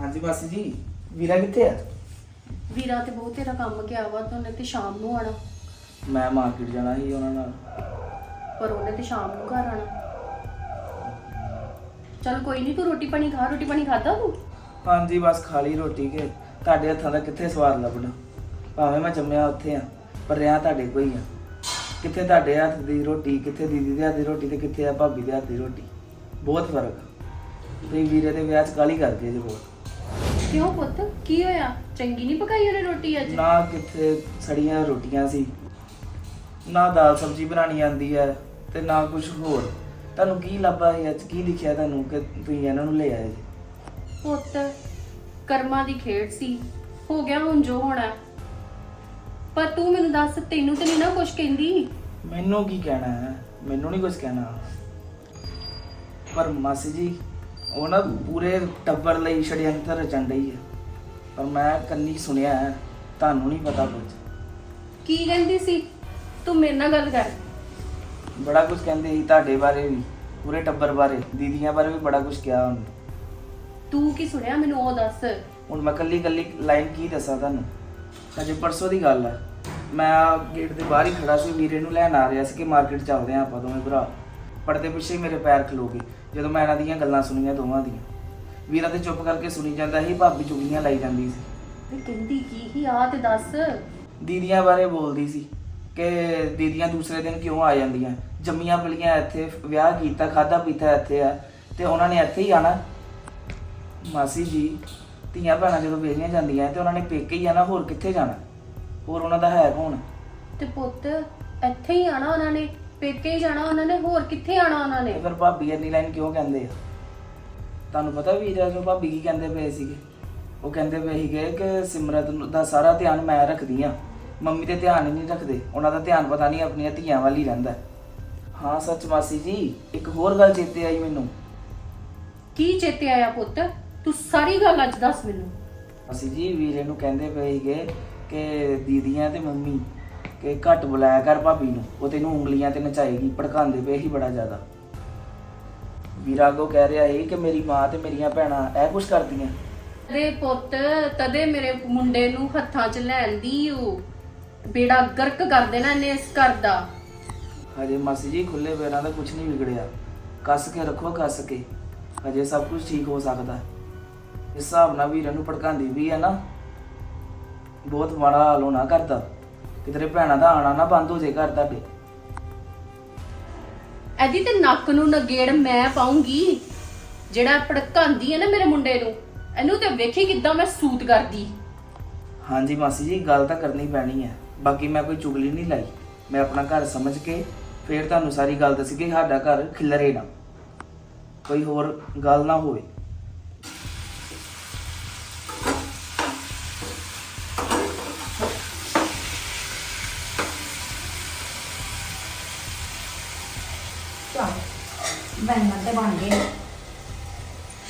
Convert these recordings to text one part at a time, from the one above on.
ਹਾਂਜੀ ਮਾਸੀ ਜੀ ਵੀਰਾ ਕਿੱਥੇ ਆ? ਵੀਰਾ ਤੇ ਬਹੁਤ ਤੇਰਾ ਕੰਮ ਗਿਆ ਵਾ ਤੇ ਉਹਨੇ ਤੇ ਸ਼ਾਮ ਨੂੰ ਆਣਾ ਮੈਂ ਮਾਰਕੀਟ ਜਾਣਾ ਸੀ ਉਹਨਾਂ ਨਾਲ। ਪਰ ਉਹਨੇ ਤੇ ਸ਼ਾਮ ਨੂੰ ਘਰ ਆਣਾ ਚਲ ਕੋਈ ਨਹੀਂ ਤੂੰ ਰੋਟੀ ਪਾਣੀ ਖਾ ਰੋਟੀ ਪਾਣੀ ਖਾਦਾ ਤੂੰ? ਹਾਂਜੀ ਬਸ ਖਾ ਲਈ ਰੋਟੀ ਕੇ। ਤੁਹਾਡੇ ਹੱਥਾਂ ਦਾ ਕਿੱਥੇ ਸਵਾਦ ਲੱਭਣਾ? ਭਾਵੇਂ ਮੈਂ ਜੰਮਿਆ ਉੱਥੇ ਆ ਪਰ ਰਿਆਂ ਤੁਹਾਡੇ ਕੋਈ ਆ। ਕਿੱਥੇ ਤੁਹਾਡੇ ਹੱਥ ਦੀ ਰੋਟੀ ਕਿੱਥੇ ਦੀਦੀ ਦੇ ਹੱਥ ਦੀ ਰੋਟੀ ਤੇ ਕਿੱਥੇ ਆ ਭਾਬੀ ਦੇ ਹੱਥ ਦੀ ਰੋਟੀ? ਬਹੁਤ ਫ਼ਰਕ ਆ। ਤੁਸੀਂ ਵੀਰੇ ਦੇ ਵਿਆਹ 'ਚ ਕਾਲੀ ਕਰਦੇ ਜੇ ਬਹੁਤ। ਕਿਉਂ ਪੁੱਤ? ਕੀ ਹੋਇਆ? ਚੰਗੀ ਨਹੀਂ ਪਕਾਈ ਉਹਨੇ ਰੋਟੀ ਅੱਜ? ਨਾ ਕਿੱਥੇ ਸੜੀਆਂ ਰੋਟੀਆਂ ਸੀ। ਨਾ ਦਾਲ ਸਬਜ਼ੀ ਬਣਾਣੀ ਆਂਦੀ ਹੈ ਤੇ ਨਾ ਕੁਝ ਹੋਰ। ਤੁਹਾਨੂੰ ਕੀ ਲੱਭਾ ਇਹ ਅੱਜ? ਕੀ ਲਿਖਿਆ ਤੁਹਾਨੂੰ ਕਿ ਤੁਸੀਂ ਇਹਨਾਂ ਨੂੰ ਲੈ ਆਏ ਜੀ? ਪੁੱਤ ਕਰਮਾਂ ਦੀ ਖੇਡ ਸੀ। ਹੋ ਗਿਆ ਹੁਣ ਜੋ ਹੋਣਾ। ਪਰ ਤੂੰ ਮੈਨੂੰ ਦੱਸ ਤੈਨੂੰ ਤੇ ਨਹੀਂ ਨਾ ਕੁਝ ਕਹਿੰਦੀ। ਮੈਨੂੰ ਕੀ ਕਹਿਣਾ ਹੈ? ਮੈਨੂੰ ਨਹੀਂ ਕੁਝ ਕਹਿਣਾ। ਪਰ ਮਾਸੀ ਜੀ ਉਹ ਨਾ ਪੂਰੇ ਟੱਬਰ ਲਈ ਛੜਯੰਤਰ ਰਚਣ ਡਈ ਹੈ ਪਰ ਮੈਂ ਕੰਨੀ ਸੁਣਿਆ ਹੈ ਤੁਹਾਨੂੰ ਨਹੀਂ ਪਤਾ ਕੁਝ। ਕੀ ਕਹਿੰਦੀ ਸੀ? ਤੂੰ ਮੇਰੇ ਨਾਲ ਗੱਲ ਕਰ। ਬੜਾ ਕੁਝ ਕਹਿੰਦੇ ਸੀ ਤੁਹਾਡੇ ਬਾਰੇ ਵੀ ਪੂਰੇ ਟੱਬਰ ਬਾਰੇ ਦੀਦੀਆਂ ਬਾਰੇ ਵੀ ਬੜਾ ਕੁਝ ਕਿਹਾ ਉਹਨੇ। ਤੂੰ ਕੀ ਸੁਣਿਆ ਮੈਨੂੰ ਉਹ ਦੱਸ। ਹੁਣ ਮੈਂ ਕੱਲੀ ਕੱਲੀ ਲਾਈਨ ਕੀ ਦੱਸਾਂ ਤੁਹਾਨੂੰ? ਅਜੇ ਪਰਸੋਂ ਦੀ ਗੱਲ ਹੈ ਮੈਂ ਗੇਟ ਦੇ ਬਾਹਰ ਹੀ ਖੜਾ ਸੀ ਵੀਰੇ ਨੂੰ ਲੈਣ ਆ ਰਿਹਾ ਸੀ ਕਿ ਮਾਰਕੀਟ ਚੱਲਦੇ ਹਾਂ ਆਪਾਂ ਦੋਵੇਂ ਭਰਾ। ਪਰਦੇ ਪਿੱਛੇ ਹੀ ਮੇਰੇ ਪੈਰ ਖਲੋ ਗਏ। ਜਦੋਂ ਮੈਂ ਇਹਨਾਂ ਦੀਆਂ ਗੱਲਾਂ ਸੁਣੀਆਂ ਦੋਵਾਂ ਦੀਆਂ। ਵੀਰਾ ਤੇ ਚੁੱਪ ਕਰਕੇ ਸੁਣੀ ਜਾਂਦਾ ਸੀ ਭਾਬੀ ਚੁਗਲੀਆਂ ਲਾਈ ਜਾਂਦੀ ਸੀ। ਤੇ ਕਹਿੰਦੀ ਕੀ ਹੀ ਆ ਤੇ ਦੱਸ। ਦੀਦੀਆਂ ਬਾਰੇ ਬੋਲਦੀ ਸੀ ਕਿ ਦੀਦੀਆਂ ਦੂਸਰੇ ਦਿਨ ਕਿਉਂ ਆ ਜਾਂਦੀਆਂ? ਜੰਮੀਆਂ ਪਲੀਆਂ ਇੱਥੇ ਵਿਆਹ ਕੀਤਾ ਖਾਦਾ ਪੀਤਾ ਇੱਥੇ ਆ ਤੇ ਉਹਨਾਂ ਨੇ ਇੱਥੇ ਹੀ ਆਣਾ। ਮਾਸੀ ਜੀ ਧੀਆਂ ਭੈਣਾਂ ਜਦੋਂ ਵੇਚੀਆਂ ਜਾਂਦੀਆਂ ਤੇ ਉਹਨਾਂ ਨੇ ਪੇਕੇ ਹੀ ਆਣਾ ਹੋਰ ਕਿੱਥੇ ਜਾਣਾ? ਹੋਰ ਉਹਨਾਂ ਦਾ ਹੈ ਕੌਣ? ਤੇ ਪੁੱਤ ਇੱਥੇ ਹੀ ਆਣਾ ਉਹਨਾਂ ਨੇ। ਪੇਕੇ ਹੀ ਜਾਣਾ ਉਹਨਾਂ ਨੇ ਹੋਰ ਕਿੱਥੇ ਆਣਾ ਉਹਨਾਂ ਨੇ? ਤੇ ਫਿਰ ਭਾਬੀ ਇੰਨੀ ਲਾਈਨ ਕਿਉਂ ਕਹਿੰਦੇ ਆ? ਤੁਹਾਨੂੰ ਪਤਾ ਵੀ ਜੋ ਭਾਬੀ ਕੀ ਕਹਿੰਦੇ ਪਏ ਸੀਗੇ? ਉਹ ਕਹਿੰਦੇ ਪਏ ਸੀਗੇ ਕਿ ਸਿਮਰਤ ਨੂੰ- ਦਾ ਸਾਰਾ ਧਿਆਨ ਮੈਂ ਰੱਖਦੀ ਆ। ਮੰਮੀ ਤੇ ਧਿਆਨ ਹੀ ਨਹੀਂ ਰੱਖਦੇ। ਉਹਨਾਂ ਦਾ ਧਿਆਨ ਪਤਾ ਨਹੀਂ ਆਪਣੀਆਂ ਧੀਆਂ ਵੱਲ ਹੀ ਰਹਿੰਦਾ। ਹਾਂ ਸੱਚ ਮਾਸੀ ਜੀ ਇੱਕ ਹੋਰ ਗੱਲ ਚੇਤੇ ਆਈ ਮੈਨੂੰ। ਕੀ ਚੇਤੇ ਆਇਆ ਪੁੱਤ? ਤੂੰ ਸਾਰੀ ਗੱਲ ਅੱਜ ਦੱਸ ਮੈਨੂੰ। ਮਾਸੀ ਜੀ ਵੀਰੇ ਨੂੰ ਕਹਿੰਦੇ ਪਏ ਸੀਗੇ ਕਿ ਦੀਦੀਆਂ ਤੇ ਮੰਮੀ। ਕਿ ਘੱਟ ਬੁਲਾਇਆ ਕਰ ਭਾਬੀ ਨੂੰ। ਉਹ ਤੈਨੂੰ ਉਂਗਲੀਆਂ ਤੇ ਨਚਾਏਗੀ ਭੜਕਾਉਂਦੇ ਪਏ ਸੀ ਬੜਾ ਜ਼ਿਆਦਾ। ਵੀਰਾ ਕੋ ਕਹਿ ਰਿਹਾ ਸੀ ਕਿ ਮੇਰੀ ਮਾਂ ਤੇ ਮੇਰੀਆਂ ਭੈਣਾਂ ਇਹ ਕੁਛ ਕਰਦੀਆਂ। ਤਦੇ ਪੁੱਤ ਤਦੇ ਮੇਰੇ ਮੁੰਡੇ ਨੂੰ ਹੱਥਾਂ 'ਚ ਲੈਂਦੀ ਉਹ ਬੇੜਾ ਗਰਕ ਕਰ ਦੇਣਾ ਇਹਨੇ ਇਸ ਘਰ ਦਾ। ਹਜੇ ਮਾਸੀ ਜੀ ਖੁੱਲੇ ਪੈਰਾਂ ਦਾ ਕੁਝ ਨਹੀਂ ਵਿਗੜਿਆ। ਕੱਸ ਕੇ ਰੱਖੋ ਕੱਸ ਕੇ। ਹਜੇ ਸਭ ਕੁਝ ਠੀਕ ਹੋ ਸਕਦਾ। ਹੈ ਇਸ ਹਿਸਾਬ ਨਾਲ ਵੀਰਾਂ ਨੂੰ ਭੜਕਾਉਂਦੀ ਵੀ ਹੈ ਨਾ। ਬਹੁਤ ਮਾੜਾ ਹਾਲ ਹੋਣਾ ਕਰਦਾ ਕਿਤੇ ਭੈਣਾਂ ਦਾ ਆਣਾ ਨਾ ਬੰਦ ਹੋ ਜੇ ਘਰ ਤੁਹਾਡੇ। ਇਹਦੀ ਤੇ ਨੱਕ ਨੂੰ ਨਗੇੜ ਮੈਂ ਪਾਉਂਗੀ। ਜਿਹੜਾ ਭੜਕਾਉਂਦੀ ਹੈ ਨਾ ਮੇਰੇ ਮੁੰਡੇ ਨੂੰ ਇਹਨੂੰ ਤੇ ਵੇਖੀ ਕਿੱਦਾਂ ਮੈਂ ਸੂਤ ਕਰਦੀ। ਹਾਂਜੀ ਮਾਸੀ ਜੀ ਗੱਲ ਤਾਂ ਕਰਨੀ ਪੈਣੀ ਹੈ। ਬਾਕੀ ਮੈਂ ਕੋਈ ਚੁਗਲੀ ਨਹੀਂ ਲਾਈ। ਮੈਂ ਆਪਣਾ ਘਰ ਸਮਝ ਕੇ ਫੇਰ ਤੁਹਾਨੂੰ ਸਾਰੀ ਗੱਲ ਦੱਸੀ ਕਿ ਸਾਡਾ ਘਰ ਖਿਲਰੇ ਨਾ। ਕੋਈ ਹੋਰ ਗੱਲ ਨਾ ਹੋਵੇ। ਚਲ, ਬੈਂਗਣ ਤੇ ਬਣ ਗਏ।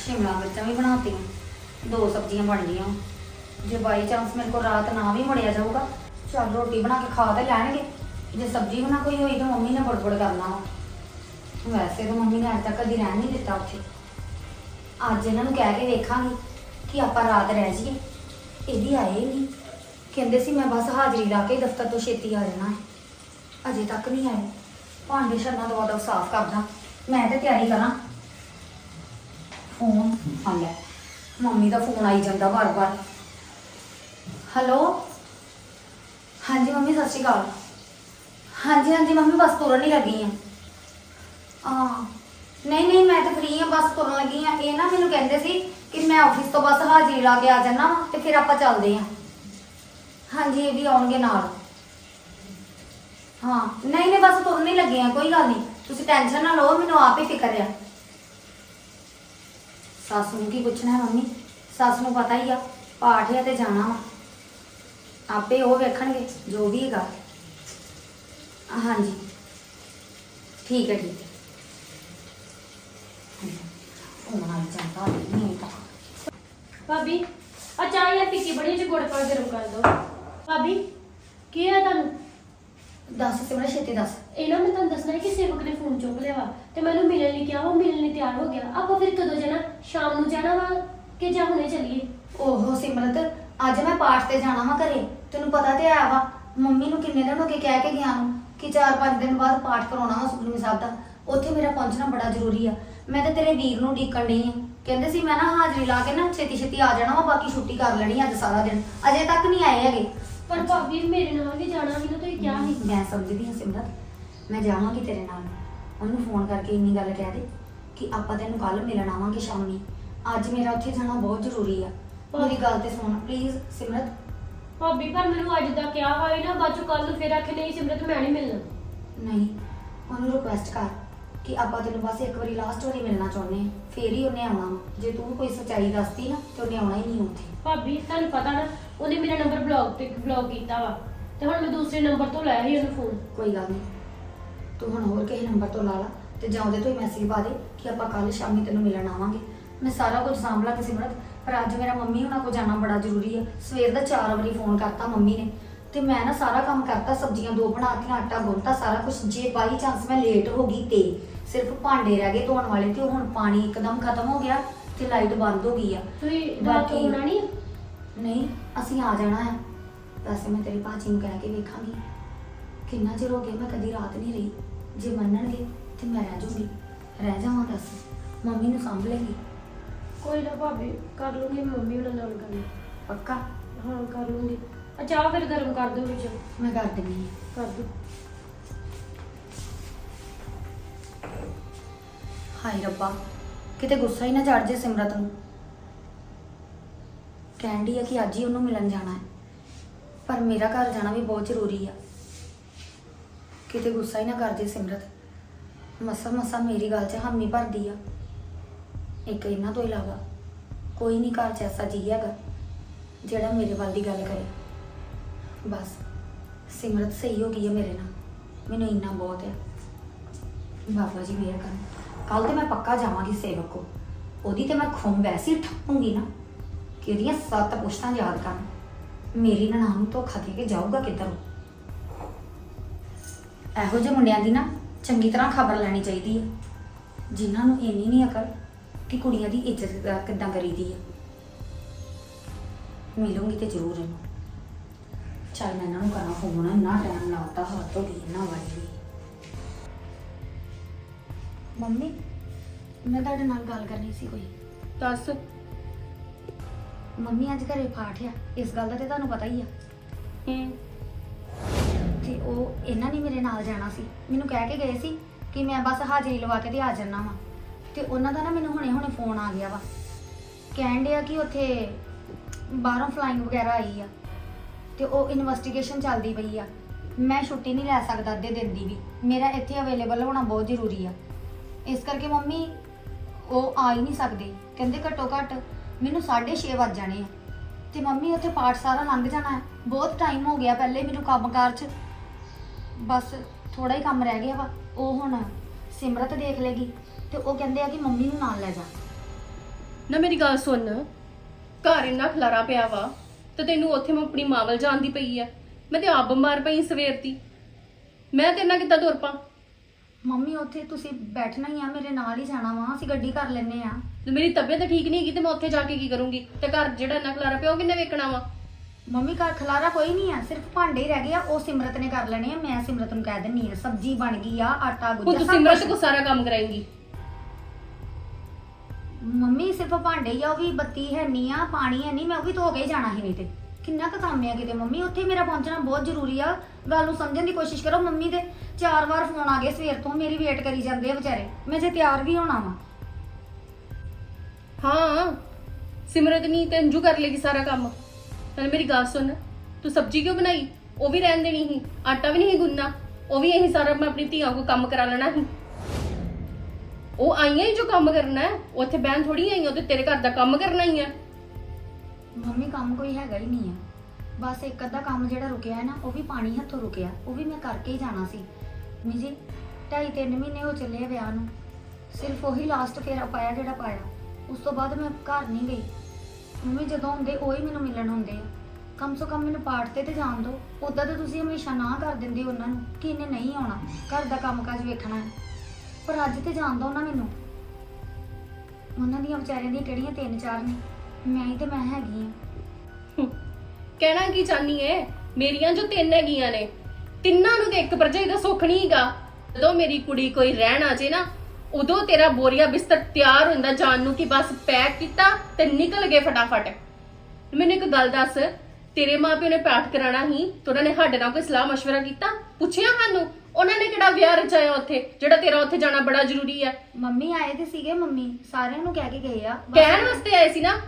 ਸ਼ਿਮਲਾ ਮਿਰਚਾਂ ਵੀ ਬਣਾਤੀਆਂ, ਦੋ ਸਬਜ਼ੀਆਂ ਬਣ ਗਈਆਂ। ਜੇ ਬਾਈ ਚਾਂਸ ਮੇਰੇ ਕੋਲ ਰਾਤ ਨਾ ਵੀ ਮੜਿਆ ਜਾਊਗਾ, ਚਲ ਰੋਟੀ ਬਣਾ ਕੇ ਖਾ ਤੇ ਲੈਣਗੇ। ਜੇ ਸਬਜ਼ੀ ਬਣਾ ਕੋਈ ਹੋਈ ਤਾਂ ਮੰਮੀ ਨੇ ਬੜਬੜ ਕਰਨਾ ਵਾ। ਵੈਸੇ ਤਾਂ ਮੰਮੀ ਨੇ ਅੱਜ ਤੱਕ ਕਦੀ ਰਹਿਣ ਨਹੀਂ ਦਿੱਤਾ ਉੱਥੇ। ਅੱਜ ਇਹਨਾਂ ਨੂੰ ਕਹਿ ਕੇ ਵੇਖਾਂਗੀ ਕਿ ਆਪਾਂ ਰਾਤ ਰਹਿ ਜਾਈਏ। ਇਹਦੀ ਆਏ ਹੀ ਨਹੀਂ। ਕਹਿੰਦੇ ਸੀ ਮੈਂ ਬਸ ਹਾਜ਼ਰੀ ਲਾ ਕੇ ਦਫ਼ਤਰ ਤੋਂ ਛੇਤੀ ਆ ਜਾਣਾ ਅਜੇ ਤੱਕ ਨਹੀਂ ਆਏ। ਭਾਂਡੇ ਛੰਨਾ ਦਵਾ ਦਵ ਸਾਫ਼ ਕਰਦਾ ਮੈਂ ਤੇ ਤਿਆਰੀ ਕਰਾਂ। ਫੋਨ ਆ ਲੈ ਮੰਮੀ ਦਾ ਫੋਨ ਆਈ ਜਾਂਦਾ ਬਾਰ-ਬਾਰ ਹੈਲੋ? ਹਾਂਜੀ ਮੰਮੀ, ਸਤਿ ਸ਼੍ਰੀ ਅਕਾਲ। ਹਾਂਜੀ ਹਾਂਜੀ ਮੰਮੀ, ਬਸ ਤੁਰਨ ਹੀ ਲੱਗੀ ਆ। ਆ ਨਹੀਂ ਨਹੀਂ, ਮੈਂ ਤਾਂ ਫ੍ਰੀ ਆ, ਬਸ ਤੁਰਨ ਲੱਗੀ ਆ। ਇਹ ਨਾ ਮੈਨੂੰ ਕਹਿੰਦੇ ਸੀ ਕਿ ਮੈਂ ਆਫਿਸ ਤੋਂ ਬਸ ਹਾਜ਼ਰੀ ਲਾ ਕੇ ਆ ਜਾਣਾ ਵਾ ਤੇ ਫਿਰ ਆਪਾਂ ਚੱਲਦੇ ਆ। ਹਾਂਜੀ, ਇਹ ਵੀ ਆਉਣਗੇ ਨਾਲ। ਹਾਂ, ਨਹੀਂ ਨਹੀਂ, ਬਸ ਤੁਰਨ ਹੀ ਲੱਗੇ ਆ, ਕੋਈ ਗੱਲ ਨਹੀਂ। ਤੁਸੀਂ ਟੈਨਸ਼ਨ ਨਾ ਲਓ, ਮੈਨੂੰ ਆਪ ਹੀ ਫਿਕਰ ਆ। ਸੱਸ ਨੂੰ ਕੀ ਪੁੱਛਣਾ ਹੈ ਮੰਮੀ? ਸੱਸ ਨੂੰ ਪਤਾ ਹੀ ਆ ਪਾਠ ਆ ਤੇ ਜਾਣਾ ਵਾ। ਆਪੇ ਉਹ ਵੇਖਣਗੇ, ਜੋ ਵੀ ਹੈਗਾ। ਹਾਂਜੀ। ਠੀਕ ਹੈ ਠੀਕ ਹੈ। ਉਹ ਨਾਲ ਜਾਂਦਾ ਨਹੀਂ ਤਾਂ। ਭਾਬੀ ਆ ਚਾਹ ਯਾਰ ਟਿੱਕੀ ਬਣੀ ਚ ਗੁੜ ਪਾ ਗਰਮ ਕਰ ਦੋ। ਭਾਬੀ, ਕੀ ਹੈ ਤੁਹਾਨੂੰ? ਦੱਸ ਸਿਮਰਨ ਛੇਤੀ ਦੱਸ। ਇਹ ਨਾ ਮੈਂ ਤੁਹਾਨੂੰ ਦੱਸਣਾ ਹੈ ਕਿ ਸੇਵਕ ਨੇ ਫੋਨ ਚੁੱਕ ਲਿਆ ਵਾ ਤੇ ਮੈਨੂੰ ਮਿਲਣ ਲਈ ਕਿਹਾ ਵਾ ਮਿਲਣ ਲਈ ਤਿਆਰ ਹੋ ਗਿਆ। ਆਪਾਂ ਫਿਰ ਕਦੋਂ ਜਾਣਾ? ਸ਼ਾਮ ਨੂੰ ਜਾਣਾ ਵਾ ਕਿ ਜਾਂ ਹੁਣੇ ਚੱਲੀਏ? ਓਹੋ ਸਿਮਰਤ ਅੱਜ ਮੈਂ ਪਾਠ ਤੇ ਜਾਣਾ ਵਾ ਘਰੇ। ਤੈਨੂੰ ਪਤਾ ਤੇ ਹੈ ਵਾ ਮੰਮੀ ਨੂੰ ਕਿੰਨੇ ਦਿਨ ਹੋ ਗਏ ਕਹਿ ਕੇ ਗਿਆ ਨੂੰ ਕਿ 4-5 ਦਿਨ ਬਾਅਦ ਪਾਠ ਕਰਾਉਣਾ ਵਾ ਸੁਖਮਨੀ ਸਾਹਿਬ ਦਾ। ਉੱਥੇ ਮੇਰਾ ਪਹੁੰਚਣਾ ਬੜਾ ਜ਼ਰੂਰੀ ਆ। ਮੈਂ ਤੇ ਤੇਰੇ ਵੀਰ ਨੂੰ ਡੀਕਣ ਡਈ ਆ। ਕਹਿੰਦੇ ਸੀ ਮੈਂ ਨਾ ਹਾਜ਼ਰੀ ਲਾ ਕੇ ਨਾ ਛੇਤੀ ਛੇਤੀ ਆ ਜਾਣਾ ਵਾ ਬਾਕੀ ਛੁੱਟੀ ਕਰ ਲੈਣੀ ਅੱਜ ਸਾਰਾ ਦਿਨ। ਅਜੇ ਤੱਕ ਨਹੀਂ ਆਏ ਹੈਗੇ। ਪਰ ਭਾਬੀ ਮੇਰੇ ਨਾਲ ਵੀ ਜਾਣਾ ਸੀ ਨਾ ਤੁਸੀਂ ਕਿਹਾ ਸੀ ਮੈਂ ਸਮਝਦੀ ਹਾਂ ਸਿਮਰਤ ਮੈਂ ਜਾਵਾਂਗੀ ਤੇਰੇ ਨਾਲ। ਉਹਨੂੰ ਫੋਨ ਕਰਕੇ ਇੰਨੀ ਗੱਲ ਕਹਿ ਦੇ ਕਿ ਆਪਾਂ ਤੈਨੂੰ ਕੱਲ ਮਿਲਣ ਆਵਾਂਗੇ ਸ਼ਾਮੀ। ਅੱਜ ਮੇਰਾ ਉੱਥੇ ਜਾਣਾ ਬਹੁਤ ਜ਼ਰੂਰੀ ਆ। ਮੇਰੀ ਗੱਲ ਤੇ ਸੁਣ ਪਲੀਜ਼ ਸਿਮਰਤ। ਭਾਬੀ ਪਰ ਮੈਨੂੰ ਅੱਜ ਦਾ ਕਿਹਾ ਹੋਇਆ ਨਾ ਬਾਅਦ ਚੋਂ ਕੱਲ ਨੂੰ ਫਿਰ ਆਖੇ ਨਹੀਂ ਸਿਮਰਤ ਮੈਂ ਨਹੀਂ ਮਿਲਣਾ। ਨਹੀਂ ਉਹਨੂੰ ਰਿਕੁਐਸਟ ਕਰ ਕਿ ਆਪਾਂ ਤੈਨੂੰ ਬਸ ਇੱਕ ਵਾਰੀ ਲਾਸਟ ਵਾਰੀ ਮਿਲਣਾ ਚਾਹੁੰਦੇ ਹਾਂ ਫੇਰ ਹੀ ਉਹਨੇ ਆਉਣਾ ਵਾ। ਜੇ ਤੂੰ ਕੋਈ ਸੱਚਾਈ ਦੱਸਦੀ ਨਾ ਤੇ ਉਹਨੇ ਆਉਣਾ ਹੀ ਨਹੀਂ ਉੱਥੇ। ਭਾਬੀ ਤੁਹਾਨੂੰ ਪਤਾ ਨਾ ਉਹਨੇ ਮੇਰਾ ਨੰਬਰ ਬਲੌਕ ਤੇ ਬਲੌਕ ਕੀਤਾ ਵਾ। ਤੇ ਹੁਣ ਮੈਂ ਦੂਸਰੇ ਨੰਬਰ ਤੋਂ ਲਾਇਆ ਸੀ ਉਹਨੂੰ ਫੋਨ ਕੋਈ ਗੱਲ ਨਹੀਂ। ਤੂੰ ਹੁਣ ਹੋਰ ਕਿਸੇ ਨੰਬਰ ਤੋਂ ਲਾ ਲਾ ਤੇ ਜਾਂ ਉਹਦੇ ਤੋਂ ਹੀ ਮੈਸੇਜ ਪਾ ਦੇ ਕਿ ਆਪਾਂ ਕੱਲ ਸ਼ਾਮੀ ਤੈਨੂੰ ਮਿਲਣ ਆਵਾਂਗੇ। ਮੈਂ ਸਾਰਾ ਕੁਝ ਸਾਂਭ ਲਾਂਗੀ ਸਿਮਰਤ ਪਰ ਅੱਜ ਮੇਰਾ ਮੰਮੀ ਹੁਣਾਂ ਕੋ ਜਾਣਾ ਬੜਾ ਜ਼ਰੂਰੀ ਆ। ਸਵੇਰ ਦਾ 4 ਵਾਰੀ ਫੋਨ ਕਰਤਾ ਮੰਮੀ ਨੇ। ਤੇ ਮੈਂ ਨਾ ਸਾਰਾ ਕੰਮ ਕਰਤਾ ਸਬਜ਼ੀਆਂ ਦੋ ਬਣਾਤੀਆਂ ਆਟਾ ਗੁੰਨਤਾ ਸਾਰਾ ਕੁਝ। ਜੇ ਬਾਈ ਚਾਂਸ ਮੈਂ ਲੇਟ ਹੋ ਗਈ ਤੇ ਸਿਰਫ ਭਾਂਡੇ ਰਹਿ ਗਏ ਧੋਣ ਵਾਲੇ ਤੇ ਹੁਣ ਪਾਣੀ ਇੱਕਦਮ ਖਤਮ ਹੋ ਗਿਆ ਤੇ ਲਾਈਟ ਬੰਦ ਹੋ ਗਈ ਆ। ਤੁਸੀਂ ਰਾਤ ਨੂੰ ਬਾਕੀ- ਆਉਣਾ ਨਹੀਂ ਨਹੀਂ ਅਸੀਂ ਆ ਜਾਣਾ ਹੈ ਵੈਸੇ ਮੈਂ ਤੇਰੀ ਭਾਜੀ ਨੂੰ ਕਹਿ ਕੇ ਵੇਖਾਂਗੀ। ਕਿੰਨਾ ਚਿਰ ਹੋ ਗਿਆ ਮੈਂ ਕਦੀ ਰਾਤ ਨਹੀਂ ਰਹੀ। ਜੇ ਮੰਨਣਗੇ ਤੇ ਮੈਂ ਰਹਿ ਜੂਗੀ। ਰਹਿ ਜਾਵਾਂ ਦੱਸ। ਮੰਮੀ ਨੂੰ ਸੰਭ ਲੇਗੀ। ਕੋਈ ਨਾ ਭਾਬੀ ਕਰ ਲੂੰਗੀ ਮੈਂ ਮੰਮੀ ਉਹਨਾਂ ਨਾਲ ਗੱਲ। ਪੱਕਾ? ਹਾਂ ਕਰ ਲੂੰਗੀ। ਆ ਚਾਹ ਫਿਰ ਗਰਮ ਕਰ ਦਿਓ ਵਿੱਚ। ਮੈਂ ਕਰ ਦਿੰਦੀ ਹਾਂ। ਕਰ ਦਿਓ। ਹਾਏ ਰੱਬਾ ਕਿਤੇ ਗੁੱਸਾ ਹੀ ਨਾ ਚੜ ਜੇ ਸਿਮਰਤ ਨੂੰ। ਕਹਿੰਦੀ ਆ ਕਿ ਅੱਜ ਹੀ ਉਹਨੂੰ ਮਿਲਣ ਜਾਣਾ ਹੈ। ਪਰ ਮੇਰਾ ਘਰ ਜਾਣਾ ਵੀ ਬਹੁਤ ਜ਼ਰੂਰੀ ਆ। ਕਿਤੇ ਗੁੱਸਾ ਹੀ ਨਾ ਕਰ ਜੇ ਸਿਮਰਤ। ਮਸਾ ਮਸਾ ਮੇਰੀ ਗੱਲ 'ਚ ਹਾਮੀ ਭਰਦੀ ਆ। ਇੱਕ ਇਹਨਾਂ ਤੋਂ ਇਲਾਵਾ ਕੋਈ ਨਹੀਂ ਘਰ 'ਚ ਐਸਾ ਜੀ ਹੈਗਾ ਜਿਹੜਾ ਮੇਰੇ ਵੱਲ ਦੀ ਗੱਲ ਕਰੇ। ਬਸ, ਸਿਮਰਤ ਸਹੀ ਹੋ ਗਈ ਹੈ ਮੇਰੇ ਨਾਲ। ਮੈਨੂੰ ਇੰਨਾ ਬਹੁਤ ਆ। ਬਾਬਾ ਜੀ ਮਿਹਰ ਕਰਨ ਕੱਲ ਤੇ ਮੈਂ ਪੱਕਾ ਜਾਵਾਂਗੀ ਸੇਵਕ ਕੋ ਉਹਦੀ ਤੇ ਮੈਂ ਖੁੰਬ ਵੈਸੀ ਠੱਪੂਗੀ ਨਾ। ਕਿ ਉਹਦੀਆਂ ਸੱਤ ਪੁਸ਼ਤਾਂ ਯਾਦ ਕਰਨ? ਮੇਰੀ ਨਨਾਣ ਨੂੰ ਧੋਖਾ ਦੇ ਕੇ ਜਾਊਗਾ ਕਿੱਧਰ? ਇਹੋ ਜਿਹੇ ਮੁੰਡਿਆਂ ਦੀ ਨਾ ਚੰਗੀ ਤਰ੍ਹਾਂ ਖਬਰ ਲੈਣੀ ਚਾਹੀਦੀ ਹੈ ਜਿਨ੍ਹਾਂ ਨੂੰ ਇੰਨੀ ਨਹੀਂ ਅਕਲ ਕਿ ਕੁੜੀਆਂ ਦੀ ਇੱਜ਼ਤ ਕਿੱਦਾਂ- ਕਿੱਦਾਂ ਕਰੀਦੀ ਹੈ ਮਿਲੂੰਗੀ ਤੇ ਜ਼ਰੂਰ ਇਹਨੂੰ। ਚੱਲ ਮੈਂ ਇਹਨਾਂ ਨੂੰ ਕਰਾਂ ਫੋਨ, ਇੰਨਾ ਟਾਈਮ ਲਾਤਾ, ਹੱਥ ਹੋ ਗਈ ਇਹਨਾਂ ਵਾਲੀ ਮੰਮੀ, ਮੈਂ ਤੁਹਾਡੇ ਨਾਲ ਗੱਲ ਕਰਨੀ ਸੀ ਕੋਈ। ਦੱਸ। ਮੰਮੀ ਅੱਜ ਘਰੇ ਪਾਠ ਆ ਇਸ ਗੱਲ ਦਾ ਤੇ ਤੁਹਾਨੂੰ ਪਤਾ ਹੀ ਆ। ਹੂੰ। ਤੇ ਉਹ ਇਹਨਾਂ ਨੇ ਮੇਰੇ ਨਾਲ ਜਾਣਾ ਸੀ। ਮੈਨੂੰ ਕਹਿ ਕੇ ਗਏ ਸੀ ਕਿ ਮੈਂ ਬਸ ਹਾਜ਼ਰੀ ਲਵਾ ਕੇ ਤੇ ਆ ਜਾਣਾ ਵਾ। ਤੇ ਉਹਨਾਂ ਦਾ ਨਾ ਮੈਨੂੰ ਹੁਣੇ ਹੁਣੇ ਫੋਨ ਆ ਗਿਆ ਵਾ। ਕਹਿਣ ਡਿਆ ਕਿ ਉੱਥੇ ਬਾਹਰੋਂ ਫਲਾਈਂਗ ਵਗੈਰਾ ਆਈ ਆ। ਤੇ ਉਹ ਇਨਵੈਸਟੀਗੇਸ਼ਨ ਚੱਲਦੀ ਪਈ ਆ। ਮੈਂ ਛੁੱਟੀ ਨਹੀਂ ਲੈ ਸਕਦਾ ਅੱਧੇ ਦਿਨ ਦੀ ਵੀ। ਮੇਰਾ ਇੱਥੇ ਅਵੇਲੇਬਲ ਹੋਣਾ ਬਹੁਤ ਜ਼ਰੂਰੀ ਆ। ਇਸ ਕਰਕੇ ਮੰਮੀ ਉਹ ਆ ਹੀ ਨਹੀਂ ਸਕਦੇ। ਕਹਿੰਦੇ ਘੱਟੋ ਘੱਟ ਮੈਨੂੰ 6:30 ਵੱਜ ਜਾਣੇ ਆ। ਤੇ ਮੰਮੀ ਉੱਥੇ ਪਾਠ ਸਾਰਾ ਲੰਘ ਜਾਣਾ ਹੈ। ਬਹੁਤ ਟਾਈਮ ਹੋ ਗਿਆ ਪਹਿਲੇ ਮੈਨੂੰ ਕੰਮਕਾਰ 'ਚ। ਬਸ ਥੋੜਾ ਹੀ ਕੰਮ ਰਹਿ ਗਿਆ ਵਾ। ਉਹ ਹੁਣ ਸਿਮਰਤ ਦੇਖ ਲੇਗੀ ਤੇ ਉਹ ਕਹਿੰਦੇ ਆ ਕਿ ਮੰਮੀ ਨੂੰ ਨਾਲ ਲੈ ਜਾ। ਨਾ ਮੇਰੀ ਗੱਲ ਸੁਣ। ਘਰ ਇੰਨਾ ਖਲਾਰਾ ਪਿਆ ਵਾ ਤੇ ਤੈਨੂੰ ਉੱਥੇ ਮੈਂ ਆਪਣੀ ਮਾਂ ਵੱਲ ਜਾਣ ਦੀ ਪਈ ਆ। ਮੈਂ ਤੇ ਆਪ ਬਿਮਾਰ ਪਈ ਸਵੇਰ ਦੀ। ਮੈਂ ਤੇਰੇ ਨਾਲ ਕਿੱਦਾਂ ਤੁਰ ਪਾ? ਮੰਮੀ ਉੱਥੇ ਤੁਸੀਂ ਬੈਠਣਾ ਹੀ ਆ। ਮੇਰੇ ਨਾਲ ਹੀ ਜਾਣਾ ਵਾ। ਅਸੀਂ ਗੱਡੀ ਕਰ ਲੈਨੇ ਆ। ਤੇ ਮੇਰੀ ਤਬੀਅਤ ਠੀਕ ਨਹੀਂ ਹੈਗੀ ਤੇ ਮੈਂ ਉੱਥੇ ਜਾ ਕੇ ਕੀ ਕਰੂੰਗੀ? ਤੇ ਘਰ ਜਿਹੜਾ ਇੰਨਾ ਖਲਾਰਾ ਪਿਆ ਉਹ ਕਿੰਨੇ ਵੇਖਣਾ ਵਾ? ਮੰਮੀ ਘਰ ਖਲਾਰਾ ਕੋਈ ਨਹੀਂ ਆ ਸਿਰਫ ਭਾਂਡੇ ਹੀ ਰਹਿ ਗਏ ਆ ਉਹ ਸਿਮਰਤ ਨੇ ਕਰ ਲੈਣੇ ਆ ਮੈਂ ਸਿਮਰਤ ਨੂੰ ਕਹਿ ਦਿੰਨੀ ਆ ਸਬਜ਼ੀ ਬਣ ਗਈ ਆ ਆਟਾ ਹੁਣ ਗੁੱਜਾ ਤੂੰ ਸਿਮਰਤ। ਕੋ ਸਾਰਾ ਕੰਮ ਕਰਾਏਂਗੀ। ਮੰਮੀ ਸਿਰਫ ਭਾਂਡੇ ਹੀ ਆ ਉਹ ਵੀ ਬੱਤੀ ਹੈ ਨਹੀਂ ਆ ਪਾਣੀ ਹੈ ਨਹੀਂ ਮੈਂ ਉਹ ਵੀ ਧੋ ਕੇ ਹੀ ਜਾਣਾ ਸੀ ਨਹੀਂ ਤੇ। ਕਿੰਨਾ ਕੁ ਕੰਮ ਆ ਕਿਤੇ ਮੰਮੀ? ਉੱਥੇ ਮੇਰਾ ਪਹੁੰਚਣਾ ਬਹੁਤ ਜ਼ਰੂਰੀ ਆ। ਗੱਲ ਨੂੰ ਸਮਝਣ ਦੀ ਕੋਸ਼ਿਸ਼ ਕਰੋ ਮੰਮੀ ਦੇ। ਚਾਰ ਵਾਰ ਫੋਨ ਆ ਗਏ ਸਵੇਰ ਤੋਂ ਮੇਰੀ ਵੇਟ ਕਰੀ ਜਾਂਦੇ ਆ ਵਿਚਾਰੇ। ਮੈਂ ਜੇ ਤਿਆਰ ਵੀ ਹੋਣਾ ਵਾ। ਹਾਂ, ਸਿਮਰਤ ਨਹੀਂ ਤੇ ਅੰਜੂ ਕਰ ਲੇਗੀ ਸਾਰਾ ਕੰਮ। ਤੇ ਮੇਰੀ ਗੱਲ ਸੁਣ, ਤੂੰ ਸਬਜ਼ੀ ਕਿਉਂ ਬਣਾਈ? ਉਹ ਵੀ ਰਹਿਣ ਦੇਣੀ ਸੀ, ਆਟਾ ਵੀ ਨਹੀਂ ਸੀ ਗੁੰਨਣਾ, ਉਹ ਵੀ ਇਹੀ ਸਾਰਾ ਮੈਂ ਆਪਣੀ ਧੀਆਂ ਕੋ ਕੰਮ ਕਰਾ ਲੈਣਾ ਸੀ। ਉਹ ਆਈਆਂ ਹੀ ਜੋ ਕੰਮ ਕਰਨਾ ਹੈ ਉੱਥੇ ਬਹਿਣ ਥੋੜੀ ਆਈਆਂ ਤੇ ਤੇਰੇ ਘਰ ਦਾ ਕੰਮ ਕਰਨਾ ਹੀ ਹੈ ਮੰਮੀ, ਕੰਮ ਕੋਈ ਹੈਗਾ ਹੀ ਨਹੀਂ ਆ। ਬਸ ਇੱਕ ਅੱਧਾ ਕੰਮ ਜਿਹੜਾ ਰੁਕਿਆ ਹੈ ਨਾ, ਉਹ ਵੀ ਪਾਣੀ ਹੱਥੋਂ ਰੁਕਿਆ, ਉਹ ਵੀ ਮੈਂ ਕਰਕੇ ਹੀ ਜਾਣਾ ਸੀ। ਮੀ ਜੀ ਢਾਈ ਤਿੰਨ ਮਹੀਨੇ ਹੋ ਚੱਲੇ ਆ ਵਿਆਹ ਨੂੰ। ਸਿਰਫ ਉਹੀ ਲਾਸਟ ਫੇਰਾ ਪਾਇਆ ਜਿਹੜਾ ਪਾਇਆ। ਉਸ ਤੋਂ ਬਾਅਦ ਮੈਂ ਘਰ ਨਹੀਂ ਗਈ। ਮੰਮੀ, ਜਦੋਂ ਹੁੰਦੇ ਉਹ ਮੈਨੂੰ ਮਿਲਣ ਹੁੰਦੇ ਆ। ਕਮ ਸੋ ਕਮ ਮੈਨੂੰ ਪਾਠ ਤੇ ਤੇ ਜਾਣ ਦਿਓ। ਉਦਾਂ ਤਾਂ ਤੁਸੀਂ ਹਮੇਸ਼ਾ ਨਾ ਕਰ ਦਿੰਦੇ ਉਹਨਾਂ ਨੂੰ ਕਿ ਇਹਨੇ ਨਹੀਂ ਆਉਣਾ। ਘਰ ਦਾ ਕੰਮਕਾਜ ਵੇਖਣਾ ਹੈ। ਪਰ ਅੱਜ ਤੇ ਜਾਣ ਦਿਓ ਨਾ ਮੈਨੂੰ। ਉਹਨਾਂ ਦੀਆਂ ਵਿਚਾਰਿਆਂ ਦੀਆਂ ਕਿਹੜੀਆਂ ਤਿੰਨ ਚਾਰ ਨੇ? ਮੈਂ ਹੀ ਤੇ ਮੈਂ ਹੈਗੀ ਆ ਕਹਿਣਾ ਕੀ ਚਾਹਨੀ ਏ? ਮੇਰੀਆਂ ਜੋ ਤਿੰਨ ਹੈਗੀਆਂ ਨੇ, ਤਿੰਨਾਂ ਨੂੰ ਤੇ ਇੱਕ ਭਰਜਾਈ ਦਾ ਸੁੱਖ ਨਹੀਂ ਜਦੋਂ ਮੇਰੀ ਕੁੜੀ ਕੋਈ ਰਹਿਣ ਆ ਜੇ ਨਾ ਉਦੋਂ ਤੇਰਾ ਬੋਰੀਆ ਬਿਸਤਰ ਤਿਆਰ ਹੁੰਦਾ ਜਾਣ ਨੂੰ ਕਿ ਬਸ ਪੈਕ ਕੀਤਾ ਤੇ ਨਿਕਲ ਗਏ ਫਟਾਫਟ। ਮੈਨੂੰ ਇੱਕ ਗੱਲ ਦੱਸ ਤੇਰੇ ਮਾਪਿਓ ਨੇ ਪਾਠ ਕਰਾਣਾ ਹੀ ਤੇ ਨੇ ਸਾਡੇ ਨਾਲ ਕੋਈ ਸਲਾਹ مشਵਰਾ ਕੀਤਾ? ਪੁੱਛਿਆ ਸਾਨੂੰ? ਉਹਨਾਂ ਨੇ ਕਿਹੜਾ ਵਿਆਹ ਰਚਾਇਆ ਉੱਥੇ ਜਿਹੜਾ ਤੇਰਾ ਉੱਥੇ ਜਾਣਾ ਬੜਾ ਜ਼ਰੂਰੀ ਹੈ? ਮੰਮੀ ਆਏ ਤੇ ਸੀਗੇ ਮੰਮੀ ਸਾਰਿਆਂ ਨੂੰ ਕਹਿ ਕੇ ਗਏ ਆ। ਕਹਿਣ ਵਾਸਤੇ ਆਏ ਸੀ ਨਾ?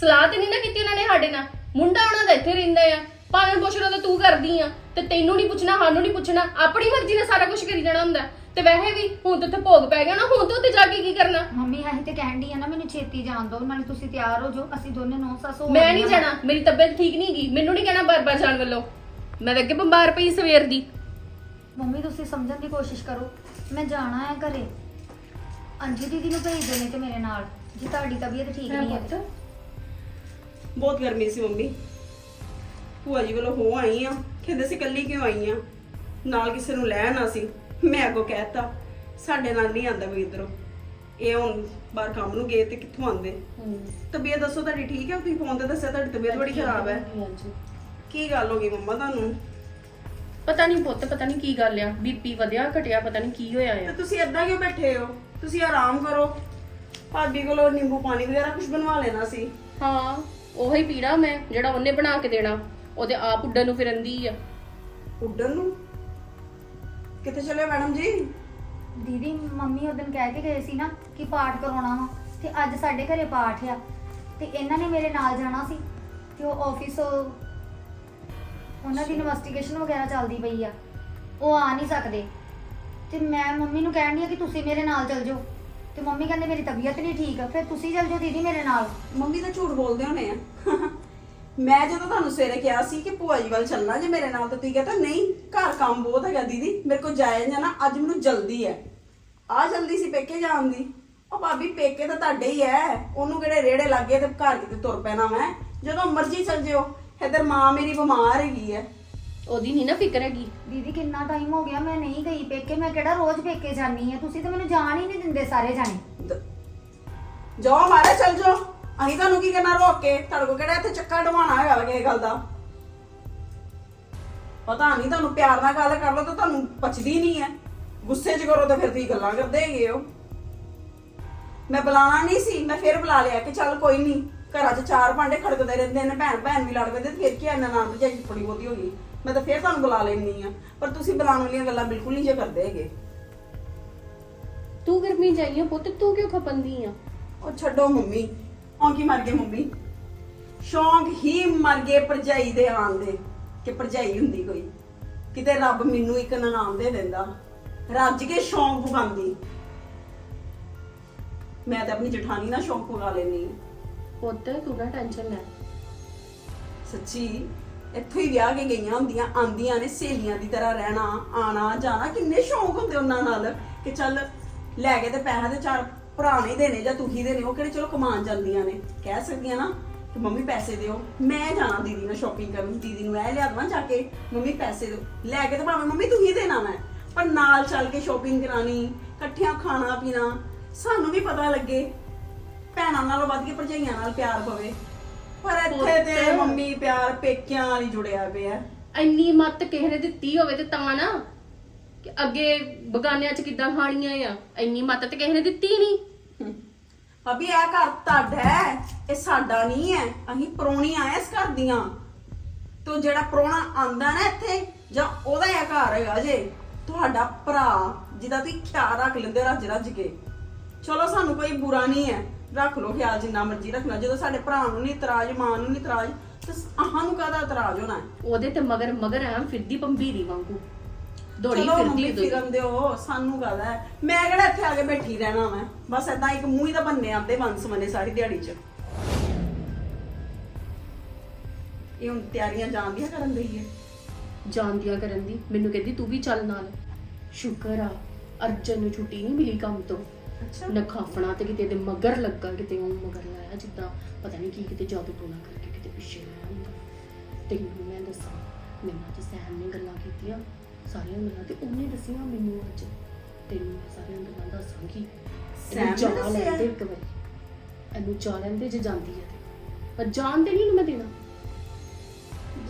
ਸਲਾਹ ਤੇ ਨਹੀਂ ਨਾ ਕੀਤੀ ਉਹਨਾਂ ਨੇ ਸਾਡੇ ਨਾਲ। ਮੁੰਡਾ ਉਹਨਾਂ ਦਾ ਇੱਥੇ ਰਹਿੰਦਾ ਆ। ਪਾਲਣ ਪੋਸ਼ਣ ਉਹਦਾ ਤੂੰ ਕਰਦੀ ਆ। ਤੇ ਤੈਨੂੰ ਨਹੀਂ ਪੁੱਛਣਾ ਸਾਨੂੰ ਨਹੀਂ ਪੁੱਛਣਾ। ਆਪਣੀ ਮਰਜ਼ੀ ਨਾਲ ਸਾਰਾ ਕੁਝ ਕਰੀ ਜਾਣਾ ਹੁੰਦਾ। ਤੇ ਵੈਸੇ ਵੀ ਹੁਣ ਤੇ ਉੱਥੇ ਭੋਗ ਪੈ ਗਿਆ ਨਾ ਹੁਣ ਤੂੰ ਉੱਥੇ ਜਾ ਕੇ ਕੀ ਕਰਨਾ? ਮੰਮੀ ਆਹੀ ਤੇ ਕਹਿਣ ਦੀ ਆ ਨਾ ਮੈਨੂੰ ਛੇਤੀ ਜਾਣ ਦਿਓ ਨਾਲੇ ਤੁਸੀਂ ਤਿਆਰ ਹੋ ਜਾਓ। ਅਸੀਂ ਦੋਨੇ ਨੌ ਸੱਸ ਹੋ ਮੈਂ ਨਹੀਂ। ਜਾਣਾ ਮੇਰੀ ਤਬੀਅਤ ਠੀਕ ਨਹੀਂ ਗਈ ਮੈਨੂੰ ਨਹੀਂ ਕਹਿਣਾ ਬਾਰ-ਬਾਰ ਜਾਣ ਵੱਲੋਂ। ਮੈਂ ਤਾਂ ਅੱਗੇ ਬਿਮਾਰ ਪਈ ਸਵੇਰ ਦੀ। ਮੰਮੀ ਤੁਸੀਂ ਸਮਝਣ ਦੀ ਕੋਸ਼ਿਸ਼ ਕਰੋ। ਮੈਂ ਜਾਣਾ ਹੈ ਘਰੇ। ਅੰਜੂ ਦੀਦੀ ਨੂੰ ਭੇਜ ਦੇਣੇ ਤੇ ਮੇਰੇ ਨਾਲ ਜੇ ਤੁਹਾਡੀ ਤਬੀਅਤ ਠੀਕ ਨਹੀਂ ਹੈ। ਬਹੁਤ ਗਰਮੀ ਸੀ ਮੰਮੀ। ਭੂਆ ਜੀ ਵੱਲੋਂ ਹੋ ਆਈ ਆ ਕਹਿੰਦੇ ਸੀ ਕੱਲੀ ਕਿਉਂ ਆਈ ਆ? ਨਾਲ ਕਿਸੇ ਨੂੰ ਲੈਣ ਆ ਸੀ। ਮੈਂ ਅੱਗੋਂ ਕਹਿਤਾ ਸਾਡੇ ਨਾਲ ਨਹੀਂ ਆਂਦਾ ਕੋਈ ਇਧਰੋਂ। ਇਹ ਹੁਣ ਬਾਹਰ ਕੰਮ ਨੂੰ ਗਏ ਤੇ ਕਿੱਥੋਂ ਆਂਦੇ ਤਬੀਅਤ ਦੱਸੋ ਤੁਹਾਡੀ ਠੀਕ ਹੈ? ਤੁਸੀਂ ਫੋਨ ਤੇ ਦੱਸਿਆ ਤੁਹਾਡੀ ਤਬੀਅਤ ਬੜੀ ਖਰਾਬ ਹੈ। ਕੀ ਗੱਲ ਹੋ ਗਈ ਮੰਮਾ ਤੁਹਾਨੂੰ? ਪਤਾ ਨਹੀਂ ਪੁੱਤ ਪਤਾ ਨਹੀਂ ਕੀ ਗੱਲ ਆ। ਬੀਪੀ ਵਧਿਆ ਘਟਿਆ ਪਤਾ ਨਹੀਂ ਕੀ ਹੋਇਆ ਤੇ ਆ ਤੁਸੀਂ ਏਦਾਂ ਕਿਉਂ ਬੈਠੇ ਹੋ? ਤੁਸੀਂ ਆਰਾਮ ਕਰੋ। ਭਾਬੀ ਕੋਲੋਂ ਨਿੰਬੂ ਪਾਣੀ ਵਗੈਰਾ ਕੁਝ ਬਣਵਾ ਲੈਣਾ ਸੀ। ਹਾਂ ਉਹੀ ਪੀਣਾ ਮੈਂ ਜਿਹੜਾ ਉਹਨੇ ਬਣਾ ਕੇ ਦੇਣਾ। ਉਹਦੇ ਆਪ ਉੱਡਣ ਨੂੰ ਫਿਰੰਦੀ ਆ। ਉੱਡਣ ਨੂੰ? ਕਿੱਥੇ ਚਲੇ ਮੈਡਮ ਜੀ? ਦੀਦੀ ਮੰਮੀ ਉਹ ਦਿਨ ਕਹਿ ਕੇ ਗਏ ਸੀ ਨਾ ਕਿ ਪਾਠ ਕਰਾਉਣਾ ਵਾ ਤੇ ਅੱਜ ਸਾਡੇ ਘਰੇ ਪਾਠ ਆ ਤੇ ਇਹਨਾਂ ਨੇ ਮੇਰੇ ਨਾਲ ਜਾਣਾ ਸੀ ਤੇ ਉਹ ਆਫਿਸ ਉਹਨਾਂ ਦੀ ਇਨਵੈਸਟੀਗੇਸ਼ਨ ਵਗੈਰਾ ਚੱਲਦੀ ਪਈ ਆ। ਉਹ ਆ ਨਹੀਂ ਸਕਦੇ। ਤੇ ਮੈਂ ਮੰਮੀ ਨੂੰ ਕਹਿਣ ਦੀ ਆ ਕਿ ਤੁਸੀਂ ਮੇਰੇ ਨਾਲ ਚੱਲ ਜਾਓ। ਤੇ ਮੰਮੀ ਕਹਿੰਦੇ ਮੇਰੀ ਤਬੀਅਤ ਨਹੀਂ ਠੀਕ ਆ ਫਿਰ ਤੁਸੀਂ ਚੱਲ ਜਾਓ ਦੀਦੀ ਮੇਰੇ ਨਾਲ। ਮੰਮੀ ਤਾਂ ਝੂਠ ਬੋਲਦੇ ਹੋਣੇ ਆ। ਮੈਂ ਜਦੋਂ ਤੁਹਾਨੂੰ ਸਵੇਰੇ ਕਿਹਾ ਸੀ ਕਿ ਭੂਆ ਜੀ ਵੱਲ ਚੱਲਣਾ ਜੇ ਮੇਰੇ ਨਾਲ ਤਾਂ ਤੁਸੀਂ ਕਹਿੰਦਾ ਨਹੀਂ ਘਰ ਕੰਮ ਬਹੁਤ ਹੈਗਾ ਦੀਦੀ ਮੇਰੇ ਕੋਲ ਜਾਇਆ ਜਾਣਾ ਅੱਜ ਮੈਨੂੰ ਜਲਦੀ ਹੈ। ਆ ਜਲਦੀ ਸੀ ਪੇਕੇ ਜਾਣ ਦੀ। ਉਹ ਭਾਬੀ ਪੇਕੇ ਤਾਂ ਤੁਹਾਡੇ ਹੀ ਐ ਉਹਨੂੰ ਕਿਹੜੇ ਰੇੜੇ ਲੱਗੇ ਤੇ ਘਰ ਕਿਤੇ ਤੁਰ ਪੈਣਾ ਮੈਂ? ਜਦੋਂ ਮਰਜ਼ੀ ਚੱਲ ਜਿਓ। ਇਧਰ ਮਾਂ ਮੇਰੀ ਬਿਮਾਰ ਹੈਗੀ ਐ ਉਹਦੀ ਨਹੀਂ ਨਾ ਫਿਕਰ ਹੈਗੀ। ਦੀਦੀ ਕਿੰਨਾ ਟਾਈਮ ਹੋ ਗਿਆ ਮੈਂ ਨਹੀਂ ਗਈ ਪੇਕੇ। ਮੈਂ ਕਿਹੜਾ ਰੋਜ਼ ਪੇਕੇ ਜਾਨੀ ਆ ਤੁਸੀਂ ਤਾਂ ਮੈਨੂੰ ਜਾਣ ਹੀ ਨਹੀਂ ਦਿੰਦੇ ਸਾਰੇ ਜਾਣੇ। ਦ- ਜਾਓ ਮਾਰੇ ਚੱਲ ਜਾਓ। ਅਸੀਂ ਤੁਹਾਨੂੰ ਕੀ ਕਰਨਾ ਰੋਕ ਕੇ ਤੁਹਾਡੇ ਕੋਲ ਕਿਹੜਾ ਇੱਥੇ ਚੱਕਾ ਢਵਾਣਾ ਹੈਗਾ ਵਾ ਕਿਸੇ ਗੱਲ ਦਾ? ਪਤਾ ਨਹੀਂ ਤੁਹਾਨੂੰ ਪਿਆਰ ਨਾਲ ਗੱਲ ਕਰ ਲਓ ਤਾਂ ਤੁਹਾਨੂੰ ਪਚਦੀ ਨਹੀਂ ਹੈ। ਗੁੱਸੇ 'ਚ ਕਰੋ ਤਾਂ ਫਿਰ ਤੁਸੀਂ ਗੱਲਾਂ ਕਰਦੇ ਹੈਗੇ ਹੋ। ਮੈਂ ਬੁਲਾਣਾ ਨਹੀਂ ਸੀ ਮੈਂ ਫਿਰ ਬੁਲਾ ਲਿਆ ਕਿ ਚੱਲ ਕੋਈ ਨਹੀਂ ਘਰਾਂ 'ਚ ਚਾਰ ਭਾਂਡੇ ਖੜਕਦੇ ਰਹਿੰਦੇ ਨੇ ਭੈਣ ਭੈਣ ਵੀ ਲੜ ਪੈਂਦੇ ਤੇ ਫਿਰ ਕੀ ਇਹਨਾਂ ਨਾਲ ਭਜਾਈ ਥੋੜੀ ਬਹੁਤੀ ਹੋ ਗਈ। ਮੈਂ ਤਾਂ ਫਿਰ ਤੁਹਾਨੂੰ ਬੁਲਾ ਲੈਣੀ ਆ ਪਰ ਤੁਸੀਂ ਬੁਲਾਉਣ ਵਾਲੀਆਂ ਗੱਲਾਂ ਬਿਲਕੁਲ ਨਹੀਂ ਜੇ ਕਰਦੇ ਹੈਗੇ। ਤੂੰ ਗਰਮੀ ਜਾਈਆਂ ਪੁੱਤ ਤੂੰ ਕਿਉਂ ਖਪੰਦੀ ਆ? ਉਹ ਛੱਡੋ ਮੰਮੀ ਔਂਕੀ ਮਰ ਗਏ ਮੰਮੀ। ਸ਼ੌਂਕ ਹੀ ਮਰ ਗਏ ਭਰਜਾਈ ਦੇ ਆਣ ਦੇ ਕਿ ਭਰਜਾਈ ਹੁੰਦੀ ਕੋਈ। ਕਿਤੇ ਰੱਬ ਮੈਨੂੰ ਇੱਕ ਨਨਾਮ ਦੇ ਦਿੰਦਾ। ਰੱਜ ਕੇ ਸ਼ੌਂਕ ਪੁਗਾਉਂਦੀ ਮੈਂ ਤਾਂ ਆਪਣੀ ਜਠਾਣੀ ਨਾਲ ਸ਼ੌਂਕ ਪੁਗਾ ਲੈਣੀ ਪੁੱਤ ਤੂੰ ਨਾ ਟੈਨਸ਼ਨ ਲੈ। ਸੱਚੀ ਇੱਥੋਂ ਹੀ ਵਿਆਹ ਕੇ ਗਈਆਂ ਹੁੰਦੀਆਂ ਆਂਦੀਆਂ ਨੇ ਸਹੇਲੀਆਂ ਦੀ ਤਰ੍ਹਾਂ ਰਹਿਣਾ ਆਣਾ ਜਾਣਾ। ਕਿੰਨੇ ਸ਼ੌਂਕ ਹੁੰਦੇ ਉਹਨਾਂ ਨਾਲ ਕਿ ਚੱਲ ਲੈ ਕੇ ਤੇ ਪੈਸਾ ਤੇ ਚਾਰ ਭਰਾ ਨਹੀਂ ਦੇਣੇ ਜਾਂ ਤੂੰ ਹੀ ਦੇਣੇ ਉਹ ਕਿਹੜੇ ਚਲੋ ਕਮਾਉਣ ਜਾਂਦੀਆਂ ਨੇ। ਕਹਿ ਸਕਦੀਆਂ ਨਾ ਕਿ ਮੰਮੀ ਪੈਸੇ ਦਿਓ। ਮੈਂ ਜਾਣਾ ਦੀਦੀ ਨਾਲ ਸ਼ਾਪਿੰਗ ਕਰਨ ਦੀਦੀ ਨੂੰ ਇਹ ਲਿਆ ਦੇਵਾਂ ਜਾ ਕੇ ਮੰਮੀ ਪੈਸੇ ਦਿਓ। ਲੈ ਕੇ ਤੇ ਭਾਵੇਂ ਮੰਮੀ ਤੂੰ ਹੀ ਦੇਣਾ ਮੈਂ ਪਰ ਨਾਲ ਚੱਲ ਕੇ ਸ਼ਾਪਿੰਗ ਕਰਾਣੀ ਇਕੱਠਿਆਂ ਖਾਣਾ ਪੀਣਾ ਸਾਨੂੰ ਵੀ ਪਤਾ ਲੱਗੇ। ਭੈਣਾਂ ਨਾਲੋਂ ਵੱਧ ਕੇ ਭਰਜਾਈਆਂ ਨਾਲ ਪਿਆਰ ਪਵੇ ਪਰ ਇੱਥੇ ਤੇ ਪੁੱਤ। ਮੰਮੀ ਪਿਆਰ ਪੇਕਿਆਂ ਨਾਲ ਹੀ ਜੁੜਿਆ ਪਿਆ। ਇੰਨੀ ਮੱਤ ਕਿਸੇ ਨੇ ਦਿੱਤੀ ਹੋਵੇ ਤੇ ਤਾਂ ਨਾ ਕਿ ਅੱਗੇ ਬਗਾਨਿਆਂ 'ਚ ਕਿੱਦਾਂ ਖਾਣੀਆਂ ਆ? ਇੰਨੀ ਮੱਤ ਤੇ ਕਿਸੇ ਨੇ ਦਿੱਤੀ ਨਹੀਂ। ਭਾਬੀ ਇਹ ਘਰ ਤੁਹਾਡਾ ਹੈ ਇਹ ਸਾਡਾ ਨਹੀਂ ਹੈ। ਅਸੀਂ ਪਰੋਣੀਆਂ ਆ ਇਸ ਘਰ ਦੀਆਂ। ਤੋ ਜਿਹੜਾ ਪ੍ਰਾਹੁਣਾ ਆਂਦਾ ਨਾ ਇੱਥੇ ਜਾਂ ਉਹਦਾ ਇਹ ਘਰ ਹੈਗਾ ਜੇ ਤੁਹਾਡਾ ਭਰਾ ਜਿਹਦਾ ਤੁਸੀਂ ਖਿਆਲ ਰੱਖ ਲੈਂਦੇ ਰੱਜ ਰੱਜ ਕੇ। ਚਲੋ ਸਾਨੂੰ ਕੋਈ ਬੁਰਾ ਨਹੀਂ ਹੈ। ਰੱਖ ਲਓ ਖਿਆਲ ਜਿੰਨਾ ਮਰਜ਼ੀ ਰੱਖਣਾ। ਜਦੋਂ ਸਾਡੇ ਭਰਾ ਨੂੰ ਨਹੀਂ ਇਤਰਾਜ਼ ਮਾਂ ਨੂੰ ਨਹੀਂ ਇਤਰਾਜ਼ ਤੇ ਆਹਾਂ ਨੂੰ ਕਾਹਦਾ ਇਤਰਾਜ਼ ਹੋਣਾ ਹੈ? ਉਹਦੇ ਤੇ ਮਗਰ ਮਗਰ ਐ ਫਿਰਦੀ ਪੰਬੀਰੀ ਵਾਂਗੂ। ਦੌੜੀ ਚਲੋ ਮੰਮੀ ਫਿਰਦੀ ਉਹਦੇ ਫਿਰਨ ਦਿਓ ਸਾਨੂੰ ਕਾਹਦਾ ਹੈ? ਮੈਂ ਕਿਹੜਾ ਇੱਥੇ ਆ ਕੇ ਬੈਠੀ ਰਹਿਣਾ ਮੈਂ ਬਸ ਏਦਾਂ ਇੱਕ ਮੂੰਹ ਹੀ ਤਾਂ ਬੰਨੇ ਆਂਦੇ ਬੰਸ ਮਨੇ ਸਾਰੀ ਦਿਹਾੜੀ 'ਚ। ਇਹ ਹੁਣ ਤਿਆਰੀਆਂ ਜਾਣਦੀਆਂ ਕਰਨ ਲਈ ਹੈ? ਜਾਂਦਿਆਂ ਕਰਨ ਦੀ। ਮੈਨੂੰ ਕਹਿੰਦੀ ਤੂੰ ਵੀ ਚੱਲ ਨਾਲ। ਸ਼ੁਕਰ ਆ ਅਰਜਨ ਨੂੰ ਛੁੱਟੀ ਨਹੀਂ ਮਿਲੀ ਕੰਮ ਤੋਂ। ਅੱਛਾ। ਨਖਾਫਣਾ ਤੇ ਕਿਤੇ ਦੇ ਮਗਰ ਲੱਗਾ ਕਿਤੇ ਉਹ ਮਗਰ ਲਾਇਆ ਜਿੱਦਾਂ ਪਤਾ ਨਹੀਂ ਕੀ ਕਿਤੇ ਜਾਦੂ ਟੋਣਾ ਕਰਕੇ ਕਿਤੇ ਪਿੱਛੇ ਲਾਇਆ ਹੁੰਦਾ ਤੈਨੂੰ ਮੈਂ ਦੱਸਾਂ ਮੈਨੂੰ ਤੇ ਸੈਮ ਨੇ ਗੱਲਾਂ ਕੀਤੀਆਂ। ਸਾਰੀਆਂ ਗੱਲਾਂ ਤੇ ਉਹਨੇ ਦੱਸੀਆਂ ਮੈਨੂੰ ਅੱਜ। ਤੈਨੂੰ ਮੈਂ ਸਾਰੀਆਂ ਗੱਲਾਂ ਦੱਸਾਂਗੀ। ਸੈਮ ਨੇ ਇਹਨੂੰ ਦੱਸਿਆ? ਲੈਂਦੇ ਇੱਕ ਵਾਰੀ। ਇਹਨੂੰ ਲੈਂਦੇ ਜੇ ਜਾਂਦੀ ਹੈ ਤੇ। ਪਰ ਜਾਣ ਤੇ ਨਹੀਂ ਇਹਨੂੰ ਮੈਂ ਦੇਣਾ।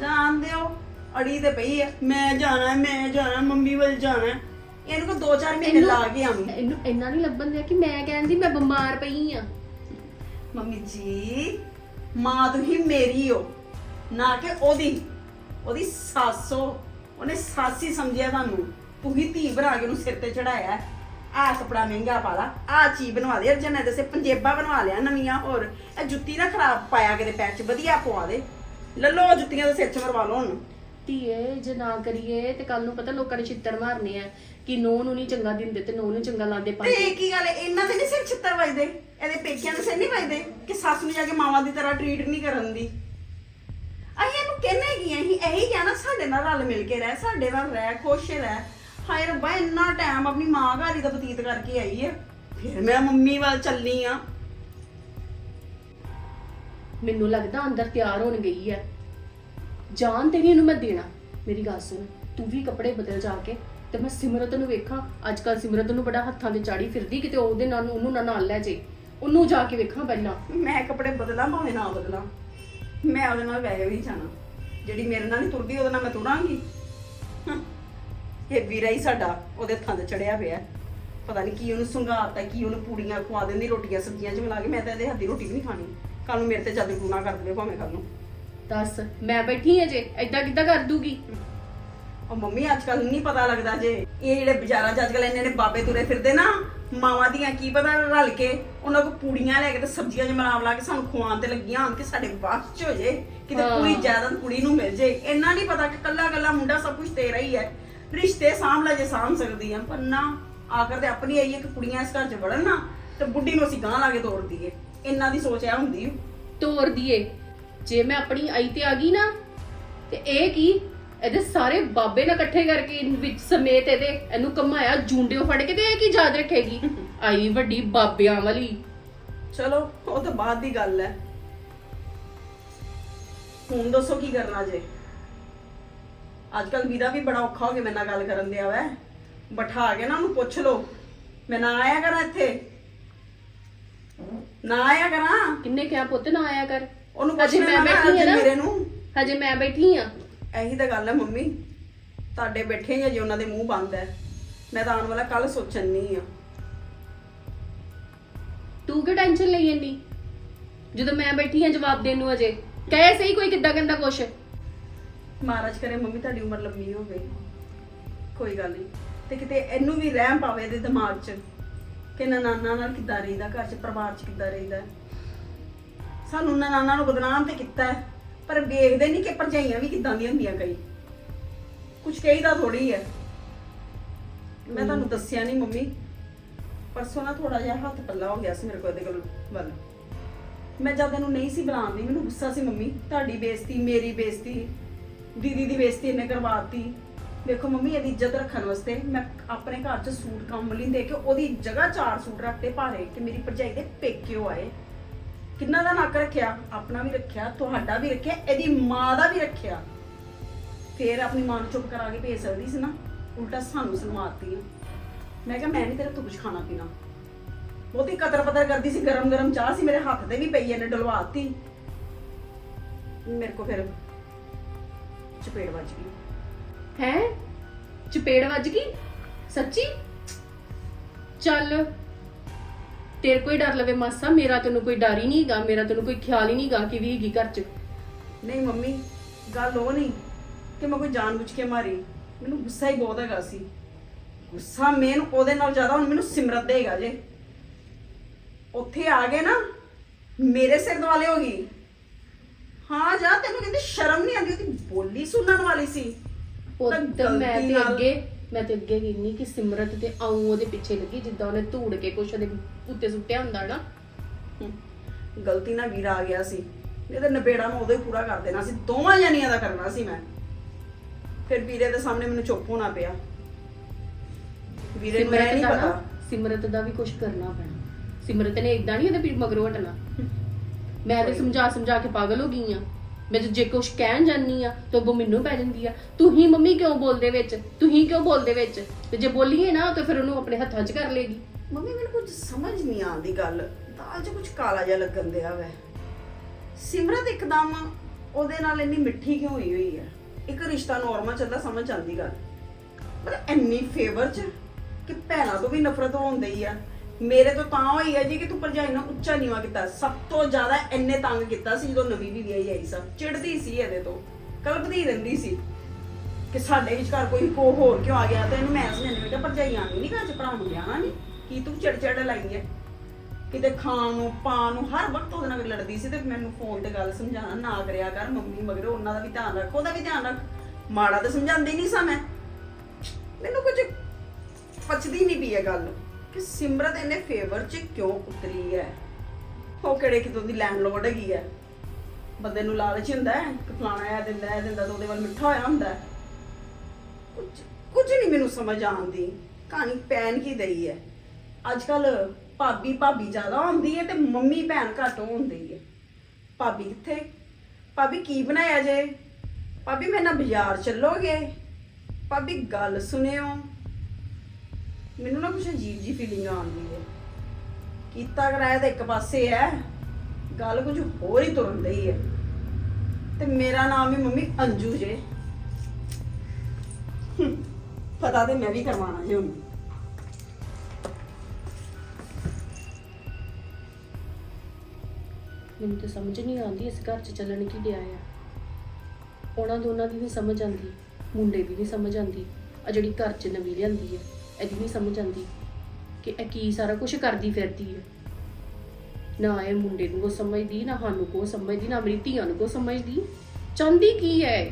ਜਾਣਦੇ ਹੋ ਅੜੀ ਤੇ ਪਈ ਹੈ। ਮੈਂ ਜਾਣਾ ਹੈ, ਮੈਂ ਜਾਣਾ ਮੰਮੀ ਵੱਲ ਜਾਣਾ। ਹੈ। ਇਹਨੂੰ ਕੋ 2-4 ਮਹੀਨੇ ਇਹਨੂੰ- ਲਾ ਕੇ ਆਵੀਂ ਇਹਨੂੰ ਇੰਨਾ ਨਹੀਂ ਲੱਭਣ ਦਿਆ ਕਿ ਮੈਂ ਕਹਿੰਦੀ ਮੈਂ ਬਿਮਾਰ ਪਈ ਆ ਮੰਮੀ ਜੀ ਮਾਂ ਤੁਸੀਂ ਮੇਰੀ ਹੋ। ਨਾ ਕਿ ਉਹਦੀ। ਉਹਦੀ ਸਾਸੋ ਉਹਨੇ ਸਾਸੀ ਸਮਝਿਆ ਤੁਹਾਨੂੰ ਤੁਸੀਂ ਧੀ ਬਣਾ ਕੇ ਉਹਨੂੰ ਸਿਰ ਤੇ ਚੜਾਇਆ ਆ ਕਪੜਾ ਮਹਿੰਗਾ ਪਾ ਲਾ ਆ ਚੀਜ਼ ਬਣਵਾ ਦੇ ਅਰਜਨ ਨੇ ਦੱਸੇ ਪੰਜੇਬਾ ਬਣਵਾ ਲਿਆ ਨਵੀਆਂ ਹੋਰ ਇਹ ਜੁੱਤੀ ਨਾ ਖਰਾਬ ਪਾਇਆ ਕਿਤੇ ਪੈਰ 'ਚ ਵਧੀਆ ਪਵਾ ਦੇ। ਲੱਲੋ ਜੁੱਤੀਆਂ ਦੇ ਸਿਰ 'ਚ ਮਰਵਾ ਲਓ ਹੁਣ। ਧੀਏ ਜੇ ਨਾ ਕਰੀਏ ਤੇ ਕੱਲ ਨੂੰ ਪਤਾ ਲੋਕਾਂ ਨੇ ਛਿੱਤਰ ਮਾਰਨੇ ਆ ਕਿ ਨੋ ਨੂੰ ਨਹੀਂ ਚੰਗਾ ਦਿੰਦੇ ਤੇ ਨੋ ਨੂੰ ਚੰਗਾ ਲਾਉਂਦੇ ਤੇ ਇਹ ਕੀ ਗੱਲ ਹੈ? ਇਹਨਾਂ ਦੇ ਨਹੀਂ ਸਿਰ ਛਿੱਤਰ ਵੱਜਦੇ? ਇਹਦੇ ਪੇਕਿਆਂ ਦੇ ਸਿਰ ਨਹੀਂ ਵੱਜਦੇ? ਕਿ ਸੱਸ ਨੂੰ ਜਾ ਕੇ ਮਾਵਾਂ ਦੀ ਤਰ੍ਹਾਂ ਟਰੀਟ ਨਹੀਂ ਕਰਨ ਦੀ? ਕਹਿੰਦੇ ਕੀ ਅਸੀਂ ਇਹੀ ਕਹਿਣਾ ਸਾਡੇ ਨਾਲ ਰਲ ਮਿਲ ਕੇ ਰਹਿ ਸਾਡੇ ਨਾਲ ਰਹਿ ਖੁਸ਼ ਰਹਿ। ਹਾਏ ਰੱਬਾ ਇੰਨਾ ਟਾਈਮ ਆਪਣੀ ਮਾਂ ਘਰ ਹੀ ਦਾ ਬਤੀਤ ਕਰਕੇ ਆਈ ਹੈ ਫਿਰ ਮੈਂ ਮੰਮੀ ਵੱਲ ਚੱਲੀ ਆ। ਮੈਨੂੰ ਲੱਗਦਾ ਅੰਦਰ ਤਿਆਰ ਹੋਣ ਗਈ ਹੈ ਜਾਨ ਤੇ ਨਹੀਂ ਇਹਨੂੰ ਮੈਂ ਦੇਣਾ। ਮੇਰੀ ਗੱਲ ਸੁਣ ਤੂੰ ਵੀ ਕੱਪੜੇ ਬਦਲ ਜਾ ਕੇ ਤੇ ਮੈਂ ਸਿਮਰਤ ਨੂੰ ਵੇਖਾਂ। ਅੱਜ ਕੱਲ ਸਿਮਰਤ ਨੂੰ ਬੜਾ ਹੱਥਾਂ ਤੇ ਚਾੜੀ ਫਿਰਦੀ ਕਿਤੇ ਉਹਦੇ ਨਾਲ ਉਹਨੂੰ ਨਾ ਨਾਲ ਲੈ ਜੇ। ਉਹਨੂੰ ਜਾ ਕੇ ਵੇਖਾਂ ਪਹਿਲਾਂ। ਮੈਂ ਕੱਪੜੇ ਬਦਲਾਂ ਭਾਵੇਂ ਨਾ ਬਦਲਾਂ। ਮੈਂ ਉਹਦੇ ਨਾਲ ਵੈਸੇ ਵੀ ਜਾਣਾ। ਜਿਹੜੀ ਮੇਰੇ ਨਾਲ ਨਹੀਂ ਤੁਰਦੀ ਉਹਦੇ ਨਾਲ ਮੈਂ ਤੁਰਾਂਗੀ। ਇਹ ਵੀਰਾ ਹੀ ਸਾਡਾ ਉਹਦੇ ਹੱਥਾਂ ਤੇ ਚੜਿਆ ਪਿਆ। ਪਤਾ ਨਹੀਂ ਕੀ ਉਹਨੂੰ ਸੰਘਾਤਾ ਕੀ ਉਹਨੂੰ ਪੂੜੀਆਂ ਖਵਾ ਦਿੰਦੀ ਰੋਟੀਆਂ ਸਬਜ਼ੀਆਂ ਚ ਮਿਲਾ ਕੇ ਮੈਂ ਤਾਂ ਇਹਦੇ ਹੱਥ ਦੀ ਰੋਟੀ ਵੀ ਨਹੀਂ ਖਾਣੀ। ਕੱਲ ਨੂੰ ਮੇਰੇ ਤੇ ਜਾਦੂ ਟੂਣਾ ਕਰ ਦੇਵੇ ਭਾਵੇਂ ਕੱਲ ਨੂੰ। ਦੱਸ ਮੈਂ ਬੈਠੀ ਹਾਂ ਜੇ ਐਦਾਂ ਕਿੱਦਾਂ ਕਰ ਦੂਗੀ? ਉਹ ਮੰਮੀ ਅੱਜ ਕੱਲ ਨਹੀਂ ਪਤਾ ਲੱਗਦਾ ਜੇ। ਇਹ ਜਿਹੜੇ ਬਾਜ਼ਾਰਾਂ 'ਚ ਅੱਜ ਕੱਲ ਇੰਨੇ ਨੇ ਬਾਬੇ ਤੁਰੇ ਫਿਰਦੇ ਨਾ ਮਾਵਾਂ ਦੀਆਂ ਕੀ ਪਤਾ ਰਲ ਕੇ ਉਹਨਾਂ ਕੋ ਪੂੜੀਆਂ ਲੈ ਕੇ ਤੇ ਸਬਜ਼ੀਆਂ 'ਚ ਮਿਲਾ ਮਿਲਾ ਕੇ ਸਾਨੂੰ ਖਵਾਉਣ ਤੇ ਲੱਗੀਆਂ ਹੋਣ ਕਿ ਸਾਡੇ ਬਾਸ 'ਚ ਹੋ ਜੇ ਕਿਤੇ ਹਾਂ। ਪੂਰੀ ਜਾਇਦਾਦ ਕੁੜੀ ਨੂੰ ਮਿਲ ਜੇ। ਇੰਨਾ ਨਹੀਂ ਪਤਾ ਕਿ ਕੱਲਾ ਕੱਲਾ ਮੁੰਡਾ ਸਭ ਕੁਝ ਤੇਰਾ ਹੀ ਹੈ। ਰਿਸ਼ਤੇ ਸਾਂਭ ਲੈ ਜੇ ਸਾਂਭ ਸਕਦੀ ਆ ਪਰ ਨਾ ਆਖਰ ਤੇ ਆਪਣੀ ਆਈ ਹੈ ਕਿ ਕੁੜੀਆਂ ਇਸ ਘਰ 'ਚ ਵੜਨ ਨਾ ਤੇ ਬੁੱਢੀ ਨੂੰ ਅਸੀਂ ਗਾਂ ਲਾ ਕੇ ਤੋੜ ਦਈਏ। ਇੰਨਾ ਦੀ ਸੋਚ ਐ ਹੁੰਦੀ। ਤੋਰ ਦੀਏ ਜੇ ਮੈਂ ਆਪਣੀ ਆਈ ਤੇ ਆ ਗਈ ਨਾ ਤੇ ਇਹ ਕੀ? ਇਹਦੇ ਸਾਰੇ ਬਾਬੇ ਨਾਲ ਇਕੱਠੇ ਕਰਕੇ ਵਿੱਚ ਸਮੇਤ ਇਹਦੇ ਇਹਨੂੰ ਕਮਾਇਆ ਜੂੰਡਿਓ ਫੜ ਕੇ ਤੇ ਇਹ ਕੀ ਯਾਦ ਰੱਖੇਗੀ? ਆਈ ਵੱਡੀ ਬਾਬਿਆਂ ਵਾਲੀ। ਚਲੋ ਉਹ ਤਾਂ ਬਾਅਦ ਦੀ ਗੱਲ ਹੈ। ਹੁਣ ਦੱਸੋ ਕੀ ਕਰਨਾ ਜੇ? ਅੱਜ ਕੱਲ ਵੀਰਾ ਵੀ ਬੜਾ ਔਖਾ ਹੋ ਕੇ ਮੇਰੇ ਨਾਲ ਗੱਲ ਕਰਨ ਦਿਆ ਵੈ। ਬਿਠਾ ਕੇ ਨਾ ਉਹਨੂੰ ਪੁੱਛ ਲਓ। ਮੈਂ ਨਾ ਆਇਆ ਕਰਾਂ ਇੱਥੇ? ਨਾ ਆਇਆ ਕਰਾਂ? ਕਿੰਨੇ ਕਿਹਾ ਪੁੱਤ ਨਾ ਆਇਆ ਕਰ। ਉਹਨੂੰ ਪੁੱਛਣਾ ਮੈਂ ਨਾ ਬੈਠੀ ਅੱਜ ਆ ਨਾ। ਮੇਰੇ ਨੂੰ। ਹਜੇ ਮੈਂ ਬੈਠੀ ਆ। ਇਹੀ ਤਾਂ ਗੱਲ ਹੈ ਮੰਮੀ। ਤੁਹਾਡੇ ਬੈਠੇ ਹੀ ਜੇ ਉਹਨਾਂ ਦੇ ਮੂੰਹ ਬੰਦ ਹੈ। ਮੈਂ ਤਾਂ ਆਉਣ ਵਾਲਾ ਕੱਲ ਸੋਚਣ ਨਹੀਂ ਆ ਤੂੰ ਕਿ ਟੈਨਸ਼ਨ ਲਈ ਇੰਨੀ ਜਦੋਂ ਮੈਂ ਬੈਠੀ ਆ ਜਵਾਬ ਦੇਣ ਨੂੰ ਅਜੇ। ਕਹੇ ਸਹੀ ਕੋਈ ਕਿੱਦਾਂ ਕਹਿੰਦਾ ਕੁਛ? ਮਹਾਰਾਜ ਕਰੇ ਮੰਮੀ ਤੁਹਾਡੀ ਉਮਰ ਲੰਮੀ ਹੋਵੇ ਕੋਈ ਗੱਲ ਨਹੀਂ। ਤੇ ਕਿਤੇ ਇਹਨੂੰ ਵੀ ਰਹਿਮ ਪਾਵੇ ਇਹਦੇ ਦਿਮਾਗ 'ਚ ਕਿ ਨਨਾਨਾ ਨਾਲ ਕਿੱਦਾਂ ਰਹੀਦਾ ਘਰ 'ਚ ਪਰਿਵਾਰ 'ਚ ਕਿੱਦਾਂ ਰਹੀਦਾ। ਸਾਨੂੰ ਨਨਾਨਾ ਨੂੰ ਬਦਨਾਮ ਤੇ ਕੀਤਾ ਹੈ, ਪਰ ਵੇਖਦੇ ਨਹੀਂ ਕਿ ਭਰਜਾਈਆਂ ਵੀ ਕਿੱਦਾਂ ਦੀਆਂ ਹੁੰਦੀਆਂ ਕਈ। ਕੁਝ ਕਹੀਦਾ ਥੋੜੀ ਹੈ ਮੈਂ ਤੁਹਾਨੂੰ ਦੱਸਿਆ ਨਹੀਂ ਮੰਮੀ। ਪਰਸੋਂ ਨਾ ਥੋੜਾ ਜਿਹਾ ਹੱਥ ਪੱਲਾ ਹੋ ਗਿਆ ਸੀ ਮੇਰੇ ਕੋਲ ਇਹਦੇ ਕੋਲ ਵੱਲ। ਮੈਂ ਜਦ ਇਹਨੂੰ ਨਹੀਂ ਸੀ ਬੁਲਾਉਂਦੀ ਮੈਨੂੰ ਗੁੱਸਾ ਸੀ ਮੰਮੀ। ਤੁਹਾਡੀ ਬੇਇੱਜ਼ਤੀ ਮੇਰੀ ਬੇਇੱਜ਼ਤੀ ਦੀਦੀ ਦੀ ਬੇਇੱਜ਼ਤੀ ਇਹਨੇ ਕਰਵਾਤੀ। ਵੇਖੋ ਮੰਮੀ ਇਹਦੀ ਇੱਜ਼ਤ ਰੱਖਣ ਵਾਸਤੇ ਮੈਂ ਆਪਣੇ ਘਰ 'ਚ ਸੂਟ ਕੰਮ ਲਈ ਦੇ ਕੇ ਉਹਦੀ ਜਗ੍ਹਾ ਚਾਰ ਸੂਟ ਰੱਖਤੇ ਭਾਰੇ ਕਿ ਮੇਰੀ ਭਰਜਾਈ ਦੇ ਪੇਕਿਓ ਆਏ। ਕਿੰਨਾ ਦਾ ਨੱਕ ਰੱਖਿਆ? ਆਪਣਾ ਵੀ ਰੱਖਿਆ, ਤੁਹਾਡਾ ਵੀ ਰੱਖਿਆ, ਇਹਦੀ ਮਾਂ ਦਾ ਵੀ ਰੱਖਿਆ। ਫੇਰ ਆਪਣੀ ਮਾਂ ਨੂੰ ਚੁੱਪ ਕਰਾ ਕੇ ਭੇਜ ਸਕਦੀ ਸੀ ਨਾ। ਉਲਟਾ ਸਾਨੂੰ ਸਲਮਾਤੀ ਹੈ ਮੈਂ ਕਿਹਾ, ਮੈਂ ਨਹੀਂ ਤੇਰੇ ਤੋਂ ਕੁਝ ਖਾਣਾ ਪੀਣਾ। ਬਹੁਤੀ ਕਤਰ ਪਤਰ ਕਰਦੀ ਸੀ, ਗਰਮ ਗਰਮ ਚਾਹ ਸੀ, ਮੇਰੇ ਹੱਥ ਤੇ ਵੀ ਪਈ ਇਹਨੇ ਡਲਵਾਤੀ। ਮੇਰੇ ਕੋ ਫਿਰ ਚਪੇੜ ਵੱਜ ਗਈ। ਹੈ? ਚਪੇੜ ਵੱਜ ਗਈ? ਸੱਚੀ? ਚੱਲ। ਤੇਰੇ ਕੋਈ ਡਰ ਲਵੇ ਮਾਸਾ ਮੇਰਾ ਤੈਨੂੰ ਕੋਈ ਡਰ ਹੀ ਨਹੀਂਗਾ ਮੇਰਾ ਤੈਨੂੰ ਕੋਈ ਖਿਆਲ ਹੀ ਨਹੀਂਗਾ ਕਿ ਵੀ ਹੈਗੀ ਘਰ 'ਚ। ਨਹੀਂ ਮੰਮੀ ਗੱਲ ਉਹ ਨਹੀਂ ਕਿ ਮੈਂ ਕੋਈ ਜਾਣਬੁੱਝ ਕੇ ਮਾਰੀ। ਮੈਨੂੰ ਗੁੱਸਾ ਹੀ ਬਹੁਤ ਹੈਗਾ ਸੀ। ਗੁੱਸਾ ਮੇਨ ਉਹਦੇ ਨਾਲ ਜ਼ਿਆਦਾ ਹੁਣ ਮੈਨੂੰ ਸਿਮਰਤ ਦੇ ਹੈਗਾ ਜੇ। ਉੱਥੇ ਆ ਗਏ ਨਾ ਮੇਰੇ ਸਿਰ ਦੁਆਲੇ ਹੋ ਗਈ। ਹਾਂ ਜਾ ਤੈਨੂੰ ਕਹਿੰਦੀ ਸ਼ਰਮ ਨਹੀਂ ਆਉਂਦੀ ਉਹਦੀ ਬੋਲੀ ਸੁਣਨ ਵਾਲੀ ਸੀ। ਪੁੱਤ ਤਾਂ ਮੈਂ ਤੇ ਨਾਲ- ਅੱਗੇ ਮੈਂ ਤੇ ਅੱਗੇ ਕਹਿੰਨੀ ਕਿ ਸਿਮਰਤ ਤੇ ਆਉਂ ਉਹਦੇ ਪਿੱਛੇ ਲੱਗੀ ਜਿੱਦਾਂ ਉਹਨੇ ਧੂੜ ਕੇ ਕੁਛ ਉਹਦੇ ਉੱਤੇ ਸੁੱਟਿਆ ਹੁੰਦਾ ਨਾ। ਗਲਤੀ ਨਾਲ ਵੀਰਾ ਆ ਗਿਆ ਸੀ। ਇਹ ਤਾਂ ਨਬੇੜਾ ਮੈਂ ਉਦੋਂ ਹੀ ਪੂਰਾ ਕਰ ਦੇਣਾ ਸੀ। ਦੋਵਾਂ ਜਣੀਆਂ ਦਾ ਕਰਨਾ ਸੀ ਮੈਂ। ਫਿਰ ਵੀਰੇ ਦੇ ਸਾਹਮਣੇ ਮੈਨੂੰ ਚੁੱਪ ਹੋਣਾ ਪਿਆ। ਵੀਰੇ ਨੂੰ ਇਹ ਸਿਮਰਤ ਨਹੀਂ ਦਾ ਪਤਾ। ਸਿਮਰਤ ਦਾ ਵੀ ਕੁਝ ਕਰਨਾ ਪੈਣਾ। ਸਿਮਰਤ ਨੇ ਇਦਾਂ ਨਹੀਂ ਉਹਦੇ ਪਿੱਛੇ ਮਗਰੋਂ ਹਟਣਾ। ਮੈਂ ਤੇ ਸਮਝਾ ਸਮਝਾ ਕੇ ਪਾਗਲ ਹੋ ਗਈ ਆ। ਮੈਂ ਤੇ ਜੇ ਕੁਝ ਕਹਿਣ ਜਾਨੀ ਆ ਤਾਂ ਉਹ ਮੈਨੂੰ ਪੈ ਜਾਂਦੀ ਆ। ਤੂੰ ਹੀ ਮੰਮੀ ਕਿਉਂ ਬੋਲਦੇ ਵਿੱਚ? ਤੂੰ ਹੀ ਕਿਉਂ ਬੋਲਦੇ ਵਿੱਚ? ਤੇ ਜੇ ਬੋਲੀਏ ਨਾ ਤਾਂ ਫਿਰ ਉਹਨੂੰ ਆਪਣੇ ਹੱਥਾਂ 'ਚ ਕਰ ਲੇਗੀ। ਮੰਮੀ, ਮੈਨੂੰ ਕੁਝ ਸਮਝ ਨਹੀਂ ਆਉਂਦੀ ਗੱਲ। ਦਾਲ 'ਚ ਕੁਝ ਕਾਲਾ ਜਿਹਾ ਲੱਗਣ ਦਿਆ ਵੈ। ਸਿਮਰਤ ਇੱਕਦਮ ਉਹਦੇ ਨਾਲ ਇੰਨੀ ਮਿੱਠੀ ਕਿਉਂ ਹੋਈ ਹੋਈ ਹੈ ਇੱਕ ਰਿਸ਼ਤਾ ਨੋਰਮਲ ਚੱਲਦਾ, ਸਮਝ ਆਉਂਦੀ ਗੱਲ। ਮਤਲਬ ਇੰਨੀ ਫੇਵਰ ਚ ਕਿ ਭੈਣਾਂ ਤੋਂ ਵੀ ਨਫ਼ਰਤ ਹੋਣ ਹੁੰਦੀ ਆ। ਮੇਰੇ ਤੋਂ ਤਾਂ ਹੋਈ ਹੈ ਜੀ ਕਿ ਤੂੰ ਭਰਜਾਈ ਨੂੰ ਉੱਚਾ ਨੀਵਾ ਕੀਤਾ। ਸਭ ਤੋਂ ਜ਼ਿਆਦਾ ਇੰਨੇ ਤੰਗ ਕੀਤਾ ਸੀ ਜਦੋਂ ਨਵੀਂ ਵੀ ਵਿਆਹੀ ਆਈ ਸਭ ਚਿੜਦੀ ਸੀ ਇਹਦੇ ਤੋਂ। ਕਲਪਦੀ ਰਹਿੰਦੀ ਸੀ ਕਿ ਸਾਡੇ ਵਿਚਕਾਰ ਕੋਈ ਕੋ ਹੋਰ ਕਿਉਂ ਆ ਗਿਆ ਤੇ ਇਹਨੂੰ ਮੈਂ ਸਮਝਾਉਂਦੀ ਮੈਂ ਕਿਹਾ, ਭਰਜਾਈ ਆਣੀ ਨਹੀਂ ਘਰ ਚ, ਭਰਾ ਨੂੰ ਵਿਆਹਣਾ ਨਹੀਂ ਕੀ ਤੂੰ ਚਿੜ ਚਿੜ ਲਾਈ ਹੈ? ਕਿਤੇ ਖਾਣ ਨੂੰ, ਪਾਣ ਨੂੰ, ਹਰ ਵਕਤ ਉਹਦੇ ਨਾਲ ਲੜਦੀ ਸੀ ਤੇ ਮੈਨੂੰ ਫੋਨ ਤੇ ਗੱਲ ਸਮਝਾਉਣਾ ਨਾ ਕਰਿਆ ਕਰ ਮੰਮੀ, ਮਗਰ ਉਹਨਾਂ ਦਾ ਵੀ ਧਿਆਨ ਰੱਖ, ਉਹਦਾ ਵੀ ਧਿਆਨ ਰੱਖ। ਮਾੜਾ ਤਾਂ ਸਮਝਾਉਂਦੀ ਨਹੀਂ ਸਾਂ ਮੈਂ। ਮੈਨੂੰ ਕੁਝ ਪਚਦੀ ਨਹੀਂ ਪਈ ਇਹ ਗੱਲ। ਕਿ ਸਿਮਰਤ ਇਹਨੇ ਫੇਵਰ 'ਚ ਕਿਉਂ ਉਤਰੀ ਹੈ? ਉਹ ਕਿਹੜੇ ਕਿਤੋਂ ਦੀ ਲੈਂਡਲੋਰਡ ਹੈਗੀ ਹੈ? ਬੰਦੇ ਨੂੰ ਲਾਲਚ ਹੁੰਦਾ ਹੈ ਕਿ ਫਲਾਣਾ ਇਹ ਦਿੰਦਾ ਇਹ ਦਿੰਦਾ, ਤਾਂ ਉਹਦੇ ਵੱਲ ਮਿੱਠਾ ਹੋਇਆ ਹੁੰਦਾ ਹੈ? ਕੁਝ ਕੁਝ ਨਹੀਂ ਮੈਨੂੰ ਸਮਝ ਆਉਂਦੀ। ਕਹਾਣੀ ਪੈਣ ਕੀ ਦਈ ਹੈ? ਅੱਜ ਕੱਲ ਭਾਬੀ ਭਾਬੀ ਜ਼ਿਆਦਾ ਹੁੰਦੀ ਹੈ ਤੇ ਮੰਮੀ ਭੈਣ ਘੱਟ ਹੁੰਦੀ ਹੈ। ਭਾਬੀ ਕਿੱਥੇ? ਭਾਬੀ ਕੀ ਬਣਾਇਆ ਜੇ? ਭਾਬੀ ਮੇਰੇ ਨਾਲ ਬਾਜ਼ਾਰ ਚੱਲੋਗੇ? ਭਾਬੀ ਗੱਲ ਸੁਣਿਓ। ਮੈਨੂੰ ਨਾ ਕੁਛ ਅਜੀਬ ਜੀ ਫੀਲਿੰਗ ਆਉਂਦੀ ਹੈ। ਕੀਤਾ ਕਰਾਇਆ ਤਾਂ ਇੱਕ ਪਾਸੇ ਹੈ, ਗੱਲ ਕੁਝ ਹੋਰ ਹੀ ਤੁਰਨ ਦਈ ਹੈ। ਤੇ ਮੇਰਾ ਨਾਮ ਵੀ ਮੰਮੀ ਅੰਜੂ ਜੇ। ਪਤਾ ਤੇ ਮੈਂ ਵੀ ਕਰਵਾਉਣਾ ਜੇ ਹੁਣ ਮੈਨੂੰ ਤਾਂ ਸਮਝ ਨਹੀਂ ਆਉਂਦੀ ਇਸ ਘਰ 'ਚ ਚੱਲਣ ਕੀ ਡਿਆ ਆ। ਉਹਨਾਂ ਦੋਨਾਂ ਦੀ ਨਹੀਂ ਸਮਝ ਆਉਂਦੀ, ਮੁੰਡੇ ਦੀ ਨਹੀਂ ਸਮਝ ਆਉਂਦੀ ਆ ਜਿਹੜੀ ਘਰ 'ਚ ਨਵੀਂ ਲਿਆਂਦੀ ਹੈ ਇਹਦੀ ਨਹੀਂ ਸਮਝ ਆਉਂਦੀ ਕਿ ਇਹ ਕੀ ਸਾਰਾ ਕੁਝ ਕਰਦੀ ਫਿਰਦੀ ਹੈ। ਨਾ ਇਹ ਮੁੰਡੇ ਨੂੰ ਕੋ ਸਮਝਦੀ, ਨਾ ਸਾਨੂੰ ਕੋ ਸਮਝਦੀ, ਨਾ ਮੇਰੀ ਧੀਆਂ ਨੂੰ ਕੋ ਸਮਝਦੀ। ਚਾਹੁੰਦੀ ਕੀ ਹੈ